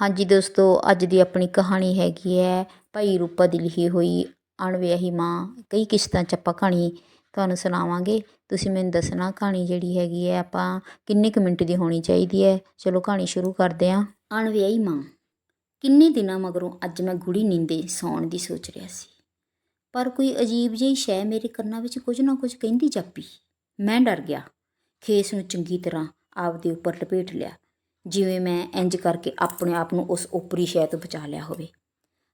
ਹਾਂਜੀ ਦੋਸਤੋ, ਅੱਜ ਦੀ ਆਪਣੀ ਕਹਾਣੀ ਹੈਗੀ ਹੈ ਭਾਈ ਰੂਪਾ ਦੀ ਲਿਖੀ ਹੋਈ ਅਣਵਿਆਹੀ ਮਾਂ। ਕਈ ਕਿਸ਼ਤਾਂ 'ਚ ਆਪਾਂ ਕਹਾਣੀ ਤੁਹਾਨੂੰ ਸੁਣਾਵਾਂਗੇ। ਤੁਸੀਂ ਮੈਨੂੰ ਦੱਸਣਾ ਕਹਾਣੀ ਜਿਹੜੀ ਹੈਗੀ ਹੈ ਆਪਾਂ ਕਿੰਨੇ ਕੁ ਮਿੰਟ ਦੀ ਹੋਣੀ ਚਾਹੀਦੀ ਹੈ ਚਲੋ ਕਹਾਣੀ ਸ਼ੁਰੂ ਕਰਦੇ ਹਾਂ ਅਣਵਿਆਹੀ ਮਾਂ। ਕਿੰਨੇ ਦਿਨਾਂ ਮਗਰੋਂ ਅੱਜ ਮੈਂ ਗੁੜੀ ਨੀਂਦੇ ਸੌਣ ਦੀ ਸੋਚ ਰਿਹਾ ਸੀ। ਪਰ ਕੋਈ ਅਜੀਬ ਜਿਹੀ ਸ਼ੈ ਮੇਰੇ ਕੰਨਾਂ ਵਿੱਚ ਕੁਝ ਨਾ ਕੁਝ ਕਹਿੰਦੀ ਜਾਪੀ। ਮੈਂ ਡਰ ਗਿਆ। ਖੇਸ ਨੂੰ ਚੰਗੀ ਤਰ੍ਹਾਂ ਆਪਦੇ ਉੱਪਰ ਲਪੇਟ ਲਿਆ। ਜਿਵੇਂ ਮੈਂ ਇੰਜ ਕਰਕੇ ਆਪਣੇ ਆਪ ਨੂੰ ਉਸ ਉਪਰੀ ਸ਼ੈ ਤੋਂ ਬਚਾ ਲਿਆ ਹੋਵੇ।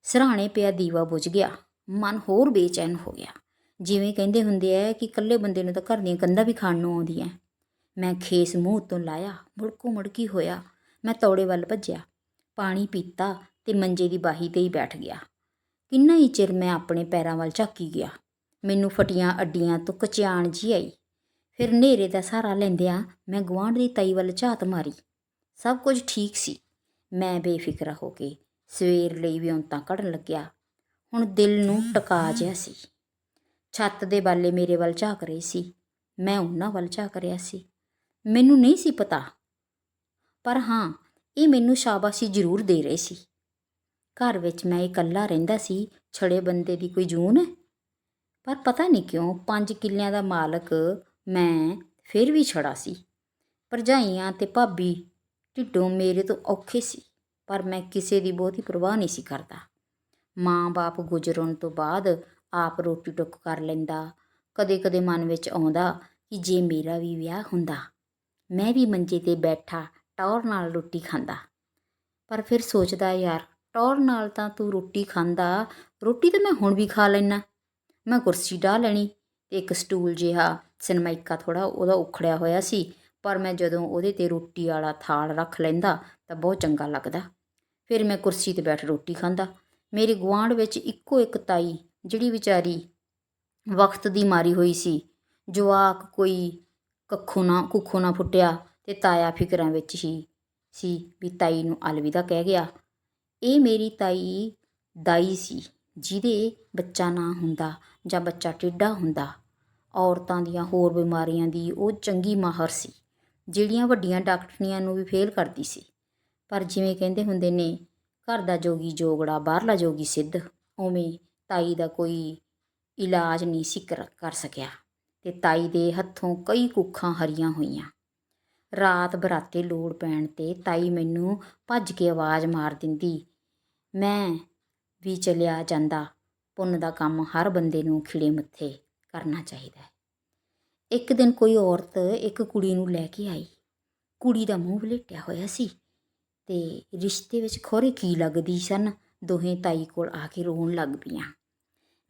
ਸਰਾਣੇ ਪਿਆ ਦੀਵਾ ਬੁਝ ਗਿਆ। ਮਨ ਹੋਰ ਬੇਚੈਨ ਹੋ ਗਿਆ। ਜਿਵੇਂ ਕਹਿੰਦੇ ਹੁੰਦੇ ਆ ਕਿ ਇਕੱਲੇ ਬੰਦੇ ਨੂੰ ਤਾਂ ਘਰ ਦੀਆਂ ਕੰਧਾਂ ਵੀ ਖਾਣ ਨੂੰ ਆਉਂਦੀਆਂ। ਮੈਂ ਖੇਸ ਮੂੰਹ ਤੋਂ ਲਾਇਆ, ਮੁੜਕੋ ਮੁੜਕੀ ਹੋਇਆ। ਮੈਂ ਤੌੜੇ ਵੱਲ ਭੱਜਿਆ। ਪਾਣੀ ਪੀਤਾ ਤੇ ਮੰਜੇ ਦੀ ਬਾਹੀ ਤੇ ਹੀ ਬੈਠ ਗਿਆ। ਕਿੰਨਾ ਹੀ ਚਿਰ ਮੈਂ ਆਪਣੇ ਪੈਰਾਂ ਵੱਲ ਝਾਕੀ ਗਿਆ। ਮੈਨੂੰ ਫਟੀਆਂ ਅੱਡੀਆਂ ਤੋਂ ਕਚਿਆਣ ਜੀ ਆਈ। ਫਿਰ ਹਨੇਰੇ ਦਾ ਸਹਾਰਾ ਲੈਂਦਿਆਂ ਮੈਂ ਗੁਆਂਢ ਦੀ ਤਾਈ ਵੱਲ ਝਾਤ ਮਾਰੀ। ਸਭ ਕੁਝ ਠੀਕ ਸੀ। ਮੈਂ ਬੇਫਿਕਰ ਹੋ ਕੇ ਸਵੇਰ ਲਈ ਵਿਉਂਤਾਂ ਕੱਢਣ ਲੱਗਿਆ। ਹੁਣ ਦਿਲ ਨੂੰ ਟਕਾ ਜਿਹਾ ਸੀ। ਛੱਤ ਦੇ ਬਾਲੇ ਮੇਰੇ ਵੱਲ ਝਾਕ ਰਹੇ ਸੀ। ਮੈਂ ਉਹਨਾਂ ਵੱਲ ਝਾਕ ਰਿਹਾ ਸੀ। ਮੈਨੂੰ ਨਹੀਂ ਸੀ ਪਤਾ। ਪਰ ਹਾਂ, ਇਹ ਮੈਨੂੰ ਸ਼ਾਬਾਸ਼ੀ ਜ਼ਰੂਰ ਦੇ ਰਹੇ ਸੀ। ਘਰ ਵਿੱਚ ਮੈਂ ਇਕੱਲਾ ਰਹਿੰਦਾ ਸੀ, ਛੜੇ ਬੰਦੇ ਦੀ ਕੋਈ ਜੂਨ? ਹੈ ਪਰ ਪਤਾ ਨਹੀਂ ਕਿਉਂ, ਪੰਜ ਕਿੱਲਿਆਂ ਦਾ ਮਾਲਕ ਮੈਂ ਫਿਰ ਵੀ ਛੜਾ ਸੀ। ਭਰਜਾਈਆਂ ਤੇ ਭਾਬੀ ਢਿੱਡੋਂ ਮੇਰੇ ਤੋਂ ਔਖੇ ਸੀ, ਪਰ ਮੈਂ ਕਿਸੇ ਦੀ ਬਹੁਤੀ ਪਰਵਾਹ ਨਹੀਂ ਸੀ ਕਰਦਾ। ਮਾਂ-ਬਾਪ ਗੁਜ਼ਰਨ ਤੋਂ ਬਾਅਦ ਆਪ ਰੋਟੀ ਟੁੱਕ ਕਰ ਲੈਂਦਾ, ਕਦੇ-ਕਦੇ ਮਨ ਵਿੱਚ ਆਉਂਦਾ ਕਿ ਜੇ ਮੇਰਾ ਵੀ ਵਿਆਹ ਹੁੰਦਾ, ਮੈਂ ਵੀ ਮੰਜੇ ਤੇ ਬੈਠਾ ਟੌਰ ਨਾਲ ਰੋਟੀ ਖਾਂਦਾ। ਪਰ ਫਿਰ ਸੋਚਦਾ, ਯਾਰ, ਟੌਰ ਨਾਲ ਤਾਂ ਤੂੰ ਰੋਟੀ ਖਾਂਦਾ, ਰੋਟੀ ਤਾਂ ਮੈਂ ਹੁਣ ਵੀ ਖਾ ਲੈਣਾ ਮੈਂ ਕੁਰਸੀ ਢਾ ਲੈਣੀ ਤੇ ਇੱਕ ਸਟੂਲ ਜਿਹਾ ਸਨਮਾਈਕਾ ਥੋੜਾ ਉਹਦਾ ਉਖੜਿਆ ਹੋਇਆ ਸੀ ਪਰ ਮੈਂ ਜਦੋਂ ਉਹਦੇ ਤੇ ਰੋਟੀ ਵਾਲਾ ਥਾਲ ਰੱਖ ਲੈਂਦਾ ਤਾਂ ਬਹੁਤ ਚੰਗਾ ਲੱਗਦਾ। ਫਿਰ ਮੈਂ ਕੁਰਸੀ ਤੇ ਬੈਠ ਰੋਟੀ ਖਾਂਦਾ। ਮੇਰੇ ਗੁਆਂਢ ਵਿੱਚ ਇੱਕੋ ਇੱਕ ਤਾਈ, ਜਿਹੜੀ ਵਿਚਾਰੀ ਵਕਤ ਦੀ ਮਾਰੀ ਹੋਈ ਸੀ। ਜਵਾਕ ਕੋਈ ਕੱਖੋਂ ਨਾ ਕੁੱਖੋਂ ਨਾ ਫੁੱਟਿਆ ਤੇ ਤਾਇਆ ਫਿਕਰਾਂ ਵਿੱਚ ਹੀ ਸੀ ਵੀ ਤਾਈ ਨੂੰ ਅਲਵਿਦਾ ਕਹਿ ਗਿਆ। ਇਹ ਮੇਰੀ ਤਾਈ ਦਾਈ ਸੀ, ਜਿਹਦੇ ਬੱਚਾ ਨਾ ਹੁੰਦਾ ਜਾਂ ਬੱਚਾ ਟਿੱਡਾ ਹੁੰਦਾ। ਔਰਤਾਂ ਦੀਆਂ ਹੋਰ ਬਿਮਾਰੀਆਂ ਦੀ ਉਹ ਚੰਗੀ ਮਾਹਰ ਸੀ। ਜਿਹੜੀਆਂ ਵੱਡੀਆਂ ਡਾਕਟਰੀਆਂ ਨੂੰ ਵੀ ਫੇਲ ਕਰਦੀ ਸੀ। ਪਰ ਜਿਵੇਂ ਕਹਿੰਦੇ ਹੁੰਦੇ ਨੇ, ਘਰ ਦਾ ਜੋਗੀ ਜੋਗੜਾ, ਬਾਹਰਲਾ ਜੋਗੀ ਸਿੱਧ, ਉਵੇਂ ਤਾਈ ਦਾ ਕੋਈ ਇਲਾਜ ਨਹੀਂ ਸੀ ਕਰ ਸਕਿਆ ਤੇ ਤਾਈ ਦੇ ਹੱਥੋਂ ਕਈ ਕੁੱਖਾਂ ਹਰੀਆਂ ਹੋਈਆਂ। ਰਾਤ ਬਰਾਤੇ ਲੋੜ ਪੈਣ ਤੇ ਤਾਈ ਮੈਨੂੰ ਭੱਜ ਕੇ ਆਵਾਜ਼ ਮਾਰ ਦਿੰਦੀ, ਮੈਂ ਵੀ ਚਲਿਆ ਜਾਂਦਾ, ਪੁੰਨ ਦਾ ਕੰਮ ਹਰ ਬੰਦੇ ਨੂੰ ਖਿੜੇ ਮੱਥੇ ਕਰਨਾ ਚਾਹੀਦਾ ਹੈ। ਇੱਕ ਦਿਨ ਕੋਈ ਔਰਤ ਇੱਕ ਕੁੜੀ ਨੂੰ ਲੈ ਕੇ ਆਈ। ਕੁੜੀ ਦਾ ਮੂੰਹ ਵਲੇਟਿਆ ਹੋਇਆ ਸੀ ਤੇ ਰਿਸ਼ਤੇ ਵਿੱਚ ਖੋਰੇ ਕੀ ਲੱਗਦੀ ਸਨ, ਦੋਹੇ ਤਾਈ ਕੋਲ ਆ ਕੇ ਰੋਣ ਲੱਗ ਪਈਆਂ।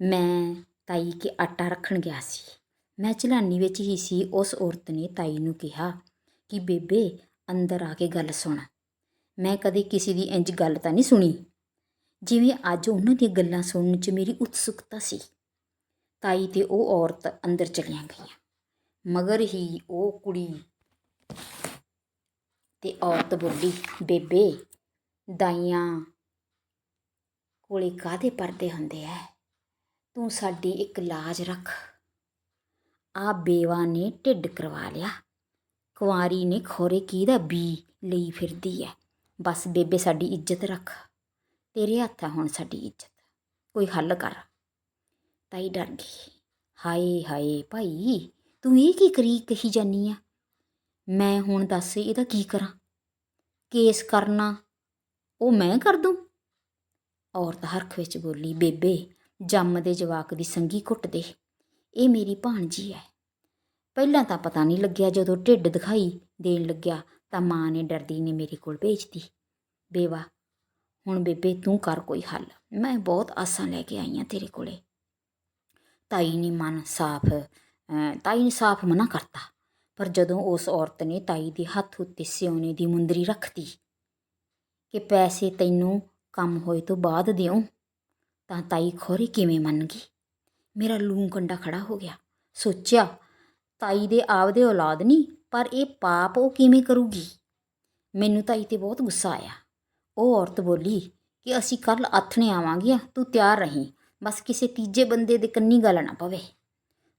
ਮੈਂ ਤਾਈ ਕੇ ਆਟਾ ਰੱਖਣ ਗਿਆ ਸੀ। ਮੈਂ ਚਲਾਨੀ ਵਿੱਚ ਹੀ ਸੀ, ਉਸ ਔਰਤ ਨੇ ਤਾਈ ਨੂੰ ਕਿਹਾ ਕਿ ਬੇਬੇ, ਅੰਦਰ ਆ ਕੇ ਗੱਲ ਸੁਣ। ਮੈਂ ਕਦੇ ਕਿਸੇ ਦੀ ਇੰਜ ਗੱਲ ਤਾਂ ਨਹੀਂ ਸੁਣੀ। ਜਿਵੇਂ ਅੱਜ ਉਹਨਾਂ ਦੀਆਂ ਗੱਲਾਂ ਸੁਣਨ 'ਚ ਮੇਰੀ ਉਤਸੁਕਤਾ ਸੀ। ਤਾਈ ਤੇ ਉਹ ਔਰਤ ਅੰਦਰ ਚਲੀਆਂ ਗਈਆਂ। ਮਗਰ ਹੀ ਉਹ ਕੁੜੀ ਤੇ ਔਰਤ ਬੋਲੀ ਬੇਬੇ ਦਾਈਆਂ ਕੋਲੇ ਕਾਹਦੇ ਪਰਦੇ ਹੁੰਦੇ ਐ? ਤੂੰ ਸਾਡੀ ਇੱਕ ਲਾਜ ਰੱਖ। ਆ ਬੇਵਾ ਨੇ ਢਿੱਡ ਕਰਵਾ ਲਿਆ। ਕੁਆਰੀ ਨੇ ਖੋਰੇ ਕੀ ਦਾ ਬੀ ਲਈ ਫਿਰਦੀ ਐ? ਬਸ ਬੇਬੇ ਸਾਡੀ ਇੱਜ਼ਤ ਰੱਖ। ਤੇਰੇ ਹੱਥ ਆ ਹੁਣ ਸਾਡੀ ਇੱਜ਼ਤ। ਕੋਈ ਹੱਲ ਕਰ। ਤਾਈ ਡਰ ਗਈ। ਹਾਏ ਹਾਏ ਭਾਈ। ਤੂੰ ਇਹ ਕੀ ਕਰੀ ਕਹੀ ਜਾਨੀ ਆ? ਮੈਂ ਹੁਣ ਦੱਸ ਇਹਦਾ ਕੀ ਕਰਾਂ? ਕੇਸ ਕਰਨਾ, ਉਹ ਮੈਂ ਕਰ ਦੂੰ? ਔਰਤ ਹਰਖ ਵਿੱਚ ਬੋਲੀ, ਬੇਬੇ, ਜੰਮ ਦੇ ਜਵਾਕ ਦੀ ਸੰਗੀ ਘੁੱਟ ਦੇ, ਇਹ ਮੇਰੀ ਭਾਣਜੀ ਹੈ ਪਹਿਲਾਂ ਤਾਂ ਪਤਾ ਨਹੀਂ ਲੱਗਿਆ, ਜਦੋਂ ਢਿੱਡ ਦਿਖਾਈ ਦੇਣ ਲੱਗਿਆ, ਤਾਂ ਮਾਂ ਨੇ ਡਰਦੀ ਨੇ ਮੇਰੇ ਕੋਲ ਭੇਜਤੀ। ਬੇਵਾ, ਹੁਣ ਬੇਬੇ ਤੂੰ ਕਰ ਕੋਈ ਹੱਲ, ਮੈਂ ਬਹੁਤ ਆਸਾਂ ਲੈ ਕੇ ਆਈ ਹਾਂ ਤੇਰੇ ਕੋਲੇ। ਤਾਈ ਨੇ ਮਨ ਸਾਫ਼ ਤਾਈ ਨੇ ਸਾਫ਼ ਮਨਾ ਕਰਤਾ। ਪਰ ਜਦੋਂ ਉਸ ਔਰਤ ਨੇ ਤਾਈ ਦੇ ਹੱਥ ਉੱਤੇ ਸਿਉਨੇ ਦੀ ਮੁੰਦਰੀ ਰੱਖਤੀ ਕਿ ਪੈਸੇ ਤੈਨੂੰ ਕੰਮ ਹੋਏ ਤੋਂ ਬਾਅਦ ਦਿਓ, ਤਾਂ ਤਾਈ ਖੋਰੀ ਕਿਵੇਂ ਮੰਨ ਗਈ? ਮੇਰਾ ਲੂੰ ਕੰਡਾ ਖੜਾ ਹੋ ਗਿਆ। ਸੋਚਿਆ, ਤਾਈ ਦੇ ਆਪਦੇ ਔਲਾਦ ਨਹੀਂ ਪਰ ਇਹ ਪਾਪ ਉਹ ਕਿਵੇਂ ਕਰੂਗੀ? ਮੈਨੂੰ ਤਾਈ ਤੇ ਬਹੁਤ ਗੁੱਸਾ ਆਇਆ। ਉਹ ਔਰਤ ਬੋਲੀ ਕਿ ਅਸੀਂ ਕੱਲ ਆਥਣੇ ਆਵਾਂਗੇ ਤੂੰ ਤਿਆਰ ਰਹੀਂ, ਬਸ ਕਿਸੇ ਤੀਜੇ ਬੰਦੇ ਦੇ ਕੰਨੀ ਗੱਲ ਨਾ ਪਵੇ।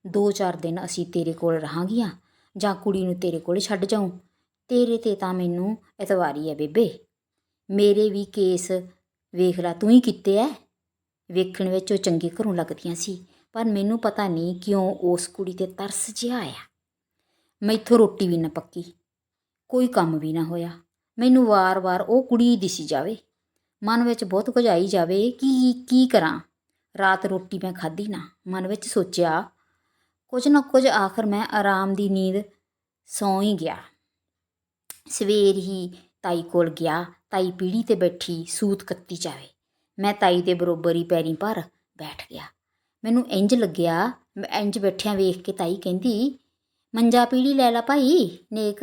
ਦੋ ਚਾਰ ਦਿਨ ਅਸੀਂ ਤੇਰੇ ਕੋਲ ਰਹਾਂਗੀਆਂ ਜਾਂ ਕੁੜੀ ਨੂੰ ਤੇਰੇ ਕੋਲ ਛੱਡ ਜਾਉਂ ਤੇਰੇ ਤੇ ਤਾਂ ਮੈਨੂੰ ਇਤਵਾਰੀ ਹੈ ਬੇਬੇ। ਮੇਰੇ ਵੀ ਕੇਸ ਵੇਖ ਲਾ, ਤੂੰ ਹੀ ਕੀਤੇ ਐ। ਵੇਖਣ ਵਿੱਚ ਉਹ ਚੰਗੇ ਘਰੋਂ ਲੱਗਦੀਆਂ ਸੀ, ਪਰ ਮੈਨੂੰ ਪਤਾ ਨਹੀਂ ਕਿਉਂ ਉਸ ਕੁੜੀ ਤੇ ਤਰਸ ਜਿਹਾ ਆਇਆ। ਮੈਥੋਂ ਰੋਟੀ ਵੀ ਨਾ ਪੱਕੀ, ਕੋਈ ਕੰਮ ਵੀ ਨਾ ਹੋਇਆ। ਮੈਨੂੰ ਵਾਰ-ਵਾਰ ਉਹ ਕੁੜੀ ਦਿਸੀ ਜਾਵੇ। ਮਨ ਵਿੱਚ ਬਹੁਤ ਕੁਝ ਆਈ ਜਾਵੇ ਕਿ ਕੀ ਕਰਾਂ। ਰਾਤ ਰੋਟੀ ਮੈਂ ਖਾਧੀ ਨਾ, ਮਨ ਵਿੱਚ ਸੋਚਿਆ ਕੁਝ ਨਾ ਕੁਝ ਆਖਰ ਮੈਂ ਆਰਾਮ ਦੀ ਨੀਂਦ ਸੌਂ ਹੀ ਗਿਆ। ਸਵੇਰ ਹੀ ਤਾਈ ਕੋਲ ਗਿਆ, ਤਾਈ ਪੀੜੀ ਤੇ ਬੈਠੀ ਸੂਤ ਕੱਤੀ ਜਾਵੇ ਮੈਂ ਤਾਈ ਦੇ ਬਰੋਬਰ ਹੀ ਪੈਰੀਂ ਭਰ ਬੈਠ ਗਿਆ। ਮੈਨੂੰ ਇੰਜ ਲੱਗਿਆ, ਮੈਂ ਇੰਜ ਬੈਠਿਆਂ ਵੇਖ ਕੇ ਤਾਈ ਕਹਿੰਦੀ, ਮੰਜਾ ਪੀੜੀ ਲੈ ਲਾ ਭਾਈ, ਨੇਕ।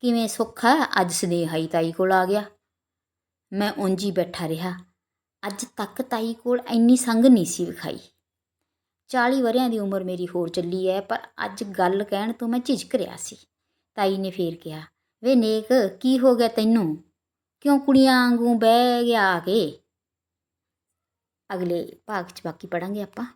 ਕਿਵੇਂ ਸੁੱਖ ਹੈ ਅੱਜ ਸਨੇਹਾ ਹੀ ਤਾਈ ਕੋਲ ਆ ਗਿਆ। ਮੈਂ ਉਂਝ ਹੀ ਬੈਠਾ ਰਿਹਾ। ਅੱਜ ਤੱਕ ਤਾਈ ਕੋਲ ਇੰਨੀ ਸੰਗ ਨਹੀਂ ਸੀ ਵਿਖਾਈ। 40 ਵਰਿਆਂ ਦੀ ਉਮਰ ਮੇਰੀ ਹੋਰ ਚੱਲੀ ਹੈ ਪਰ ਅੱਜ ਗੱਲ ਕਹਿਣ ਤੋਂ ਮੈਂ ਝਿਜਕ ਰਿਹਾ ਸੀ। ਤਾਈ ਨੇ ਫੇਰ ਕਿਹਾ, ਵੇ ਨੇਕ, ਕੀ ਹੋ ਗਿਆ ਤੈਨੂੰ? ਕਿਉਂ ਕੁੜੀਆਂ ਵਾਂਗੂ ਬਹਿ ਗਿਆ ਆ ਕੇ? ਅਗਲੇ ਭਾਗ 'ਚ ਬਾਕੀ ਪੜਾਂਗੇ ਆਪਾਂ।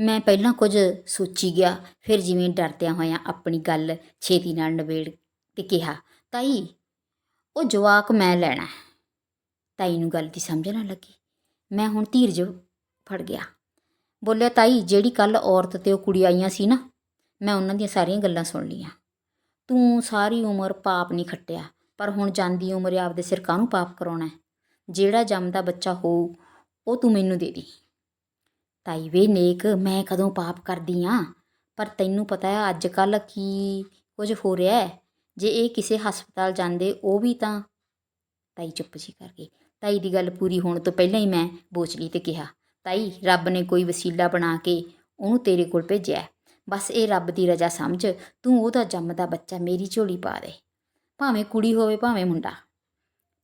ਮੈਂ ਪਹਿਲਾਂ ਕੁਝ ਸੋਚੀ ਗਿਆ, ਫਿਰ ਜਿਵੇਂ ਡਰਦਿਆਂ ਹੋਇਆਂ ਆਪਣੀ ਗੱਲ ਛੇਤੀ ਨਾਲ ਨਿਬੇੜ ਤੇ ਕਿਹਾ, ਤਾਈ, ਉਹ ਜਵਾਕ ਮੈਂ ਲੈਣਾ ਤਾਈ ਨੂੰ ਗੱਲ ਦੀ ਸਮਝ ਨਾ ਲੱਗੀ। ਮੈਂ ਹੁਣ ਧੀਰਜ ਫੜ ਗਿਆ। ਬੋਲਿਆ, ਤਾਈ, ਜਿਹੜੀ ਕੱਲ ਔਰਤ ਤੇ ਉਹ ਕੁੜੀ ਆਈਆਂ ਸੀ ਨਾ, ਮੈਂ ਉਹਨਾਂ ਦੀਆਂ ਸਾਰੀਆਂ ਗੱਲਾਂ ਸੁਣ ਲਈਆਂ। ਤੂੰ ਸਾਰੀ ਉਮਰ ਪਾਪ ਨਹੀਂ ਖੱਟਿਆ, ਪਰ ਹੁਣ ਜਾਂਦੀ ਉਮਰ ਆਪਦੇ ਸਿਰ ਕਾਹਨੂੰ ਪਾਪ ਕਰਾਉਣਾ ਜਿਹੜਾ ਜੰਮਦਾ ਬੱਚਾ ਹੋਊ, ਉਹ ਤੂੰ ਮੈਨੂੰ ਦੇ ਦੀ। ਤਾਈ ਵੇ ਨੇਕ, ਮੈਂ ਕਦੋਂ ਪਾਪ ਕਰਦੀ ਆ? ਪਰ ਤੈਨੂੰ ਪਤਾ ਹੈ ਅੱਜ ਕੱਲ ਕੀ ਕੁਝ ਹੋ ਰਿਹਾ ਹੈ? ਜੇ ਇਹ ਕਿਸੇ ਹਸਪਤਾਲ ਜਾਂਦੇ, ਉਹ ਵੀ ਤਾਂ ਤਾਈ ਚੁੱਪ ਜੀ ਕਰ ਗਈ ਤਾਈ ਦੀ ਗੱਲ ਪੂਰੀ ਹੋਣ ਤੋਂ ਪਹਿਲਾਂ ਹੀ ਮੈਂ ਬੋਚਲੀ ਤੇ ਕਿਹਾ, ਤਾਈ, ਰੱਬ ਨੇ ਕੋਈ ਵਸੀਲਾ ਬਣਾ ਕੇ ਉਹਨੂੰ ਤੇਰੇ ਕੋਲ ਭੇਜਿਆ ਬਸ ਇਹ ਰੱਬ ਦੀ ਰਜ਼ਾ ਸਮਝ, ਤੂੰ ਉਹਦਾ ਜੰਮਦਾ ਬੱਚਾ ਮੇਰੀ ਝੋਲੀ ਪਾ ਦੇ। ਭਾਵੇਂ ਕੁੜੀ ਹੋਵੇ, ਭਾਵੇਂ ਮੁੰਡਾ।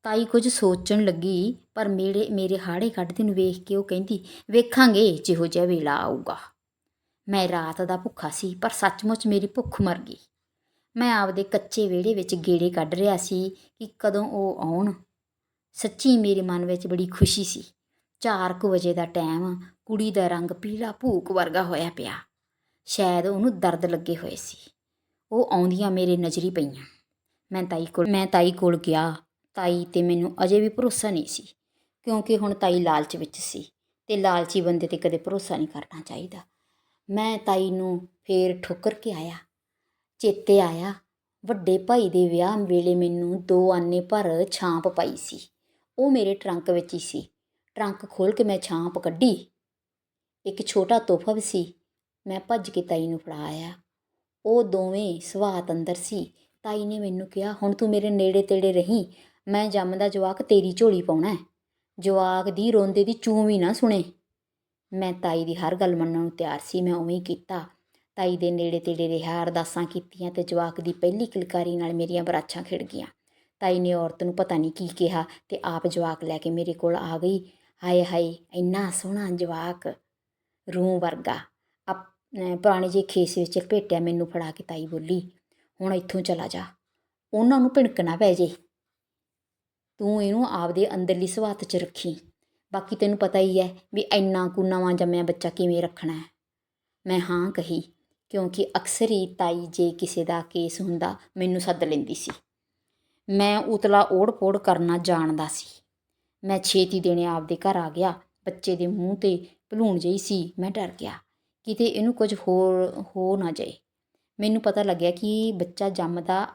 ਤਾਈ ਕੁਝ ਸੋਚਣ ਲੱਗੀ, ਪਰ ਮੇਰੇ ਮੇਰੇ ਹਾੜੇ ਕੱਢਦੇ ਨੂੰ ਵੇਖ ਕੇ ਉਹ ਕਹਿੰਦੀ, ਵੇਖਾਂਗੇ, ਜਿਹੋ ਜਿਹਾ ਵੇਲਾ ਆਊਗਾ। ਮੈਂ ਰਾਤ ਦਾ ਭੁੱਖਾ ਸੀ, ਪਰ ਸੱਚਮੁੱਚ ਮੇਰੀ ਭੁੱਖ ਮਰ ਗਈ। ਮੈਂ ਆਪਦੇ ਕੱਚੇ ਵਿਹੜੇ ਵਿੱਚ ਗੇੜੇ ਕੱਢ ਰਿਹਾ ਸੀ ਕਿ ਕਦੋਂ ਉਹ ਆਉਣ। ਸੱਚੀ ਮੇਰੇ ਮਨ ਵਿੱਚ ਬੜੀ ਖੁਸ਼ੀ ਸੀ। 4 ਕੁ ਵਜੇ ਦਾ ਟਾਈਮ, ਕੁੜੀ ਦਾ ਰੰਗ ਪੀਲਾ ਭੂਕ ਵਰਗਾ ਹੋਇਆ ਪਿਆ। ਸ਼ਾਇਦ ਉਹਨੂੰ ਦਰਦ ਲੱਗੇ ਹੋਏ ਸੀ। ਉਹ ਆਉਂਦੀਆਂ ਮੇਰੇ ਨਜ਼ਰੀ ਪਈਆਂ। ਮੈਂ ਤਾਈ ਕੋਲ, ਮੈਂ ਤਾਈ ਕੋਲ ਗਿਆ। ਤਾਈ ਤੇ ਮੈਨੂੰ ਅਜੇ ਵੀ ਭਰੋਸਾ ਨਹੀਂ ਸੀ, ਕਿਉਂਕਿ ਹੁਣ ਤਾਈ ਲਾਲਚ ਵਿੱਚ ਸੀ ਤੇ ਲਾਲਚੀ ਬੰਦੇ ਤੇ ਕਦੇ ਭਰੋਸਾ ਨਹੀਂ ਕਰਨਾ ਚਾਹੀਦਾ। ਮੈਂ ਤਾਈ ਨੂੰ ਫੇਰ ਠੋਕਰ ਕੇ ਆਇਆ। ਚੇਤੇ ਆਇਆ, ਵੱਡੇ ਭਾਈ ਦੇ ਵਿਆਹ ਵੇਲੇ ਮੈਨੂੰ ਦੋ ਆਨੇ ਭਰ ਛਾਂਪ ਪਾਈ ਸੀ। ਉਹ ਮੇਰੇ ਟਰੰਕ ਵਿੱਚ ਹੀ ਸੀ। ਟਰੰਕ ਖੋਲ੍ਹ ਕੇ ਮੈਂ ਛਾਂਪ ਕੱਢੀ। ਇੱਕ ਛੋਟਾ ਤੋਹਫਾ ਵੀ ਸੀ। ਮੈਂ ਭੱਜ ਕੇ ਤਾਈ ਨੂੰ ਫੜਾ ਆਇਆ। ਉਹ ਦੋਵੇਂ ਸਵਾਤ ਅੰਦਰ ਸੀ। ਤਾਈ ਨੇ ਮੈਨੂੰ ਕਿਹਾ, ਹੁਣ ਤੂੰ ਮੇਰੇ ਨੇੜੇ ਤੇੜੇ ਰਹੀ। ਮੈਂ ਜੰਮਦਾ ਜਵਾਕ ਤੇਰੀ ਝੋਲੀ ਪਾਉਣਾ ਜਵਾਕ ਦੀ ਰੋਂਦੇ ਦੀ ਚੂੰ ਵੀ ਨਾ ਸੁਣੇ। ਮੈਂ ਤਾਈ ਦੀ ਹਰ ਗੱਲ ਮੰਨਣ ਨੂੰ ਤਿਆਰ ਸੀ। ਮੈਂ ਉਵੇਂ ਹੀ ਕੀਤਾ। ਤਾਈ ਦੇ ਨੇੜੇ ਤੇੜੇ ਰਿਹਾ ਅਰਦਾਸਾਂ ਕੀਤੀਆਂ ਤੇ ਜਵਾਕ ਦੀ ਪਹਿਲੀ ਕਿਲਕਾਰੀ ਨਾਲ ਮੇਰੀਆਂ ਬਰਾਛਾਂ ਖਿੜ ਗਈਆਂ। ਤਾਈ ਨੇ ਔਰਤ ਨੂੰ ਪਤਾ ਨਹੀਂ ਕੀ ਕਿਹਾ ਤੇ ਆਪ ਜਵਾਕ ਲੈ ਕੇ ਮੇਰੇ ਕੋਲ ਆ ਗਈ। ਹਾਏ ਹਾਏ, ਇੰਨਾ ਸੋਹਣਾ ਜਵਾਕ ਰੂਹ ਵਰਗਾ। ਅਪ- ਪੁਰਾਣੇ ਜੇ ਖੇਸ ਵਿੱਚ ਲਪੇਟਿਆ ਮੈਨੂੰ ਫੜਾ ਕੇ ਤਾਈ ਬੋਲੀ, ਹੁਣ ਇੱਥੋਂ ਚਲਾ ਜਾ। ਉਹਨਾਂ ਨੂੰ ਭਿਣਕਣਾ ਪੈ ਜੇ। ਤੂੰ ਇਹਨੂੰ ਆਪਦੇ ਅੰਦਰਲੀ ਸਵਾਤ 'ਚ ਰੱਖੀ। ਬਾਕੀ ਤੈਨੂੰ ਪਤਾ ਹੀ ਹੈ ਵੀ ਇੰਨਾ ਕੁ ਨਵਾਂ ਜੰਮਿਆ ਬੱਚਾ ਕਿਵੇਂ ਰੱਖਣਾ ਹੈ। ਮੈਂ ਹਾਂ ਕਹੀ, ਕਿਉਂਕਿ ਅਕਸਰ ਹੀ ਤਾਈ ਜੇ ਕਿਸੇ ਦਾ ਕੇਸ ਹੁੰਦਾ, ਮੈਨੂੰ ਸੱਦ ਲੈਂਦੀ ਸੀ। ਮੈਂ ਉਤਲਾ ਓੜ-ਪੋੜ ਕਰਨਾ ਜਾਣਦਾ ਸੀ। ਮੈਂ ਛੇਤੀ ਦੇਣੇ ਆਪਦੇ ਘਰ ਆ ਗਿਆ। ਬੱਚੇ ਦੇ ਮੂੰਹ ਤੇ ਭਲੂਣ ਜਿਹੀ ਸੀ। ਮੈਂ ਡਰ ਗਿਆ। ਕਿਤੇ ਇਹਨੂੰ ਕੁਝ ਹੋਰ, ਹੋ ਨਾ ਜਾਏ। ਮੈਨੂੰ ਪਤਾ ਲੱਗਿਆ ਕਿ ਬੱਚਾ ਜੰਮਦਾ,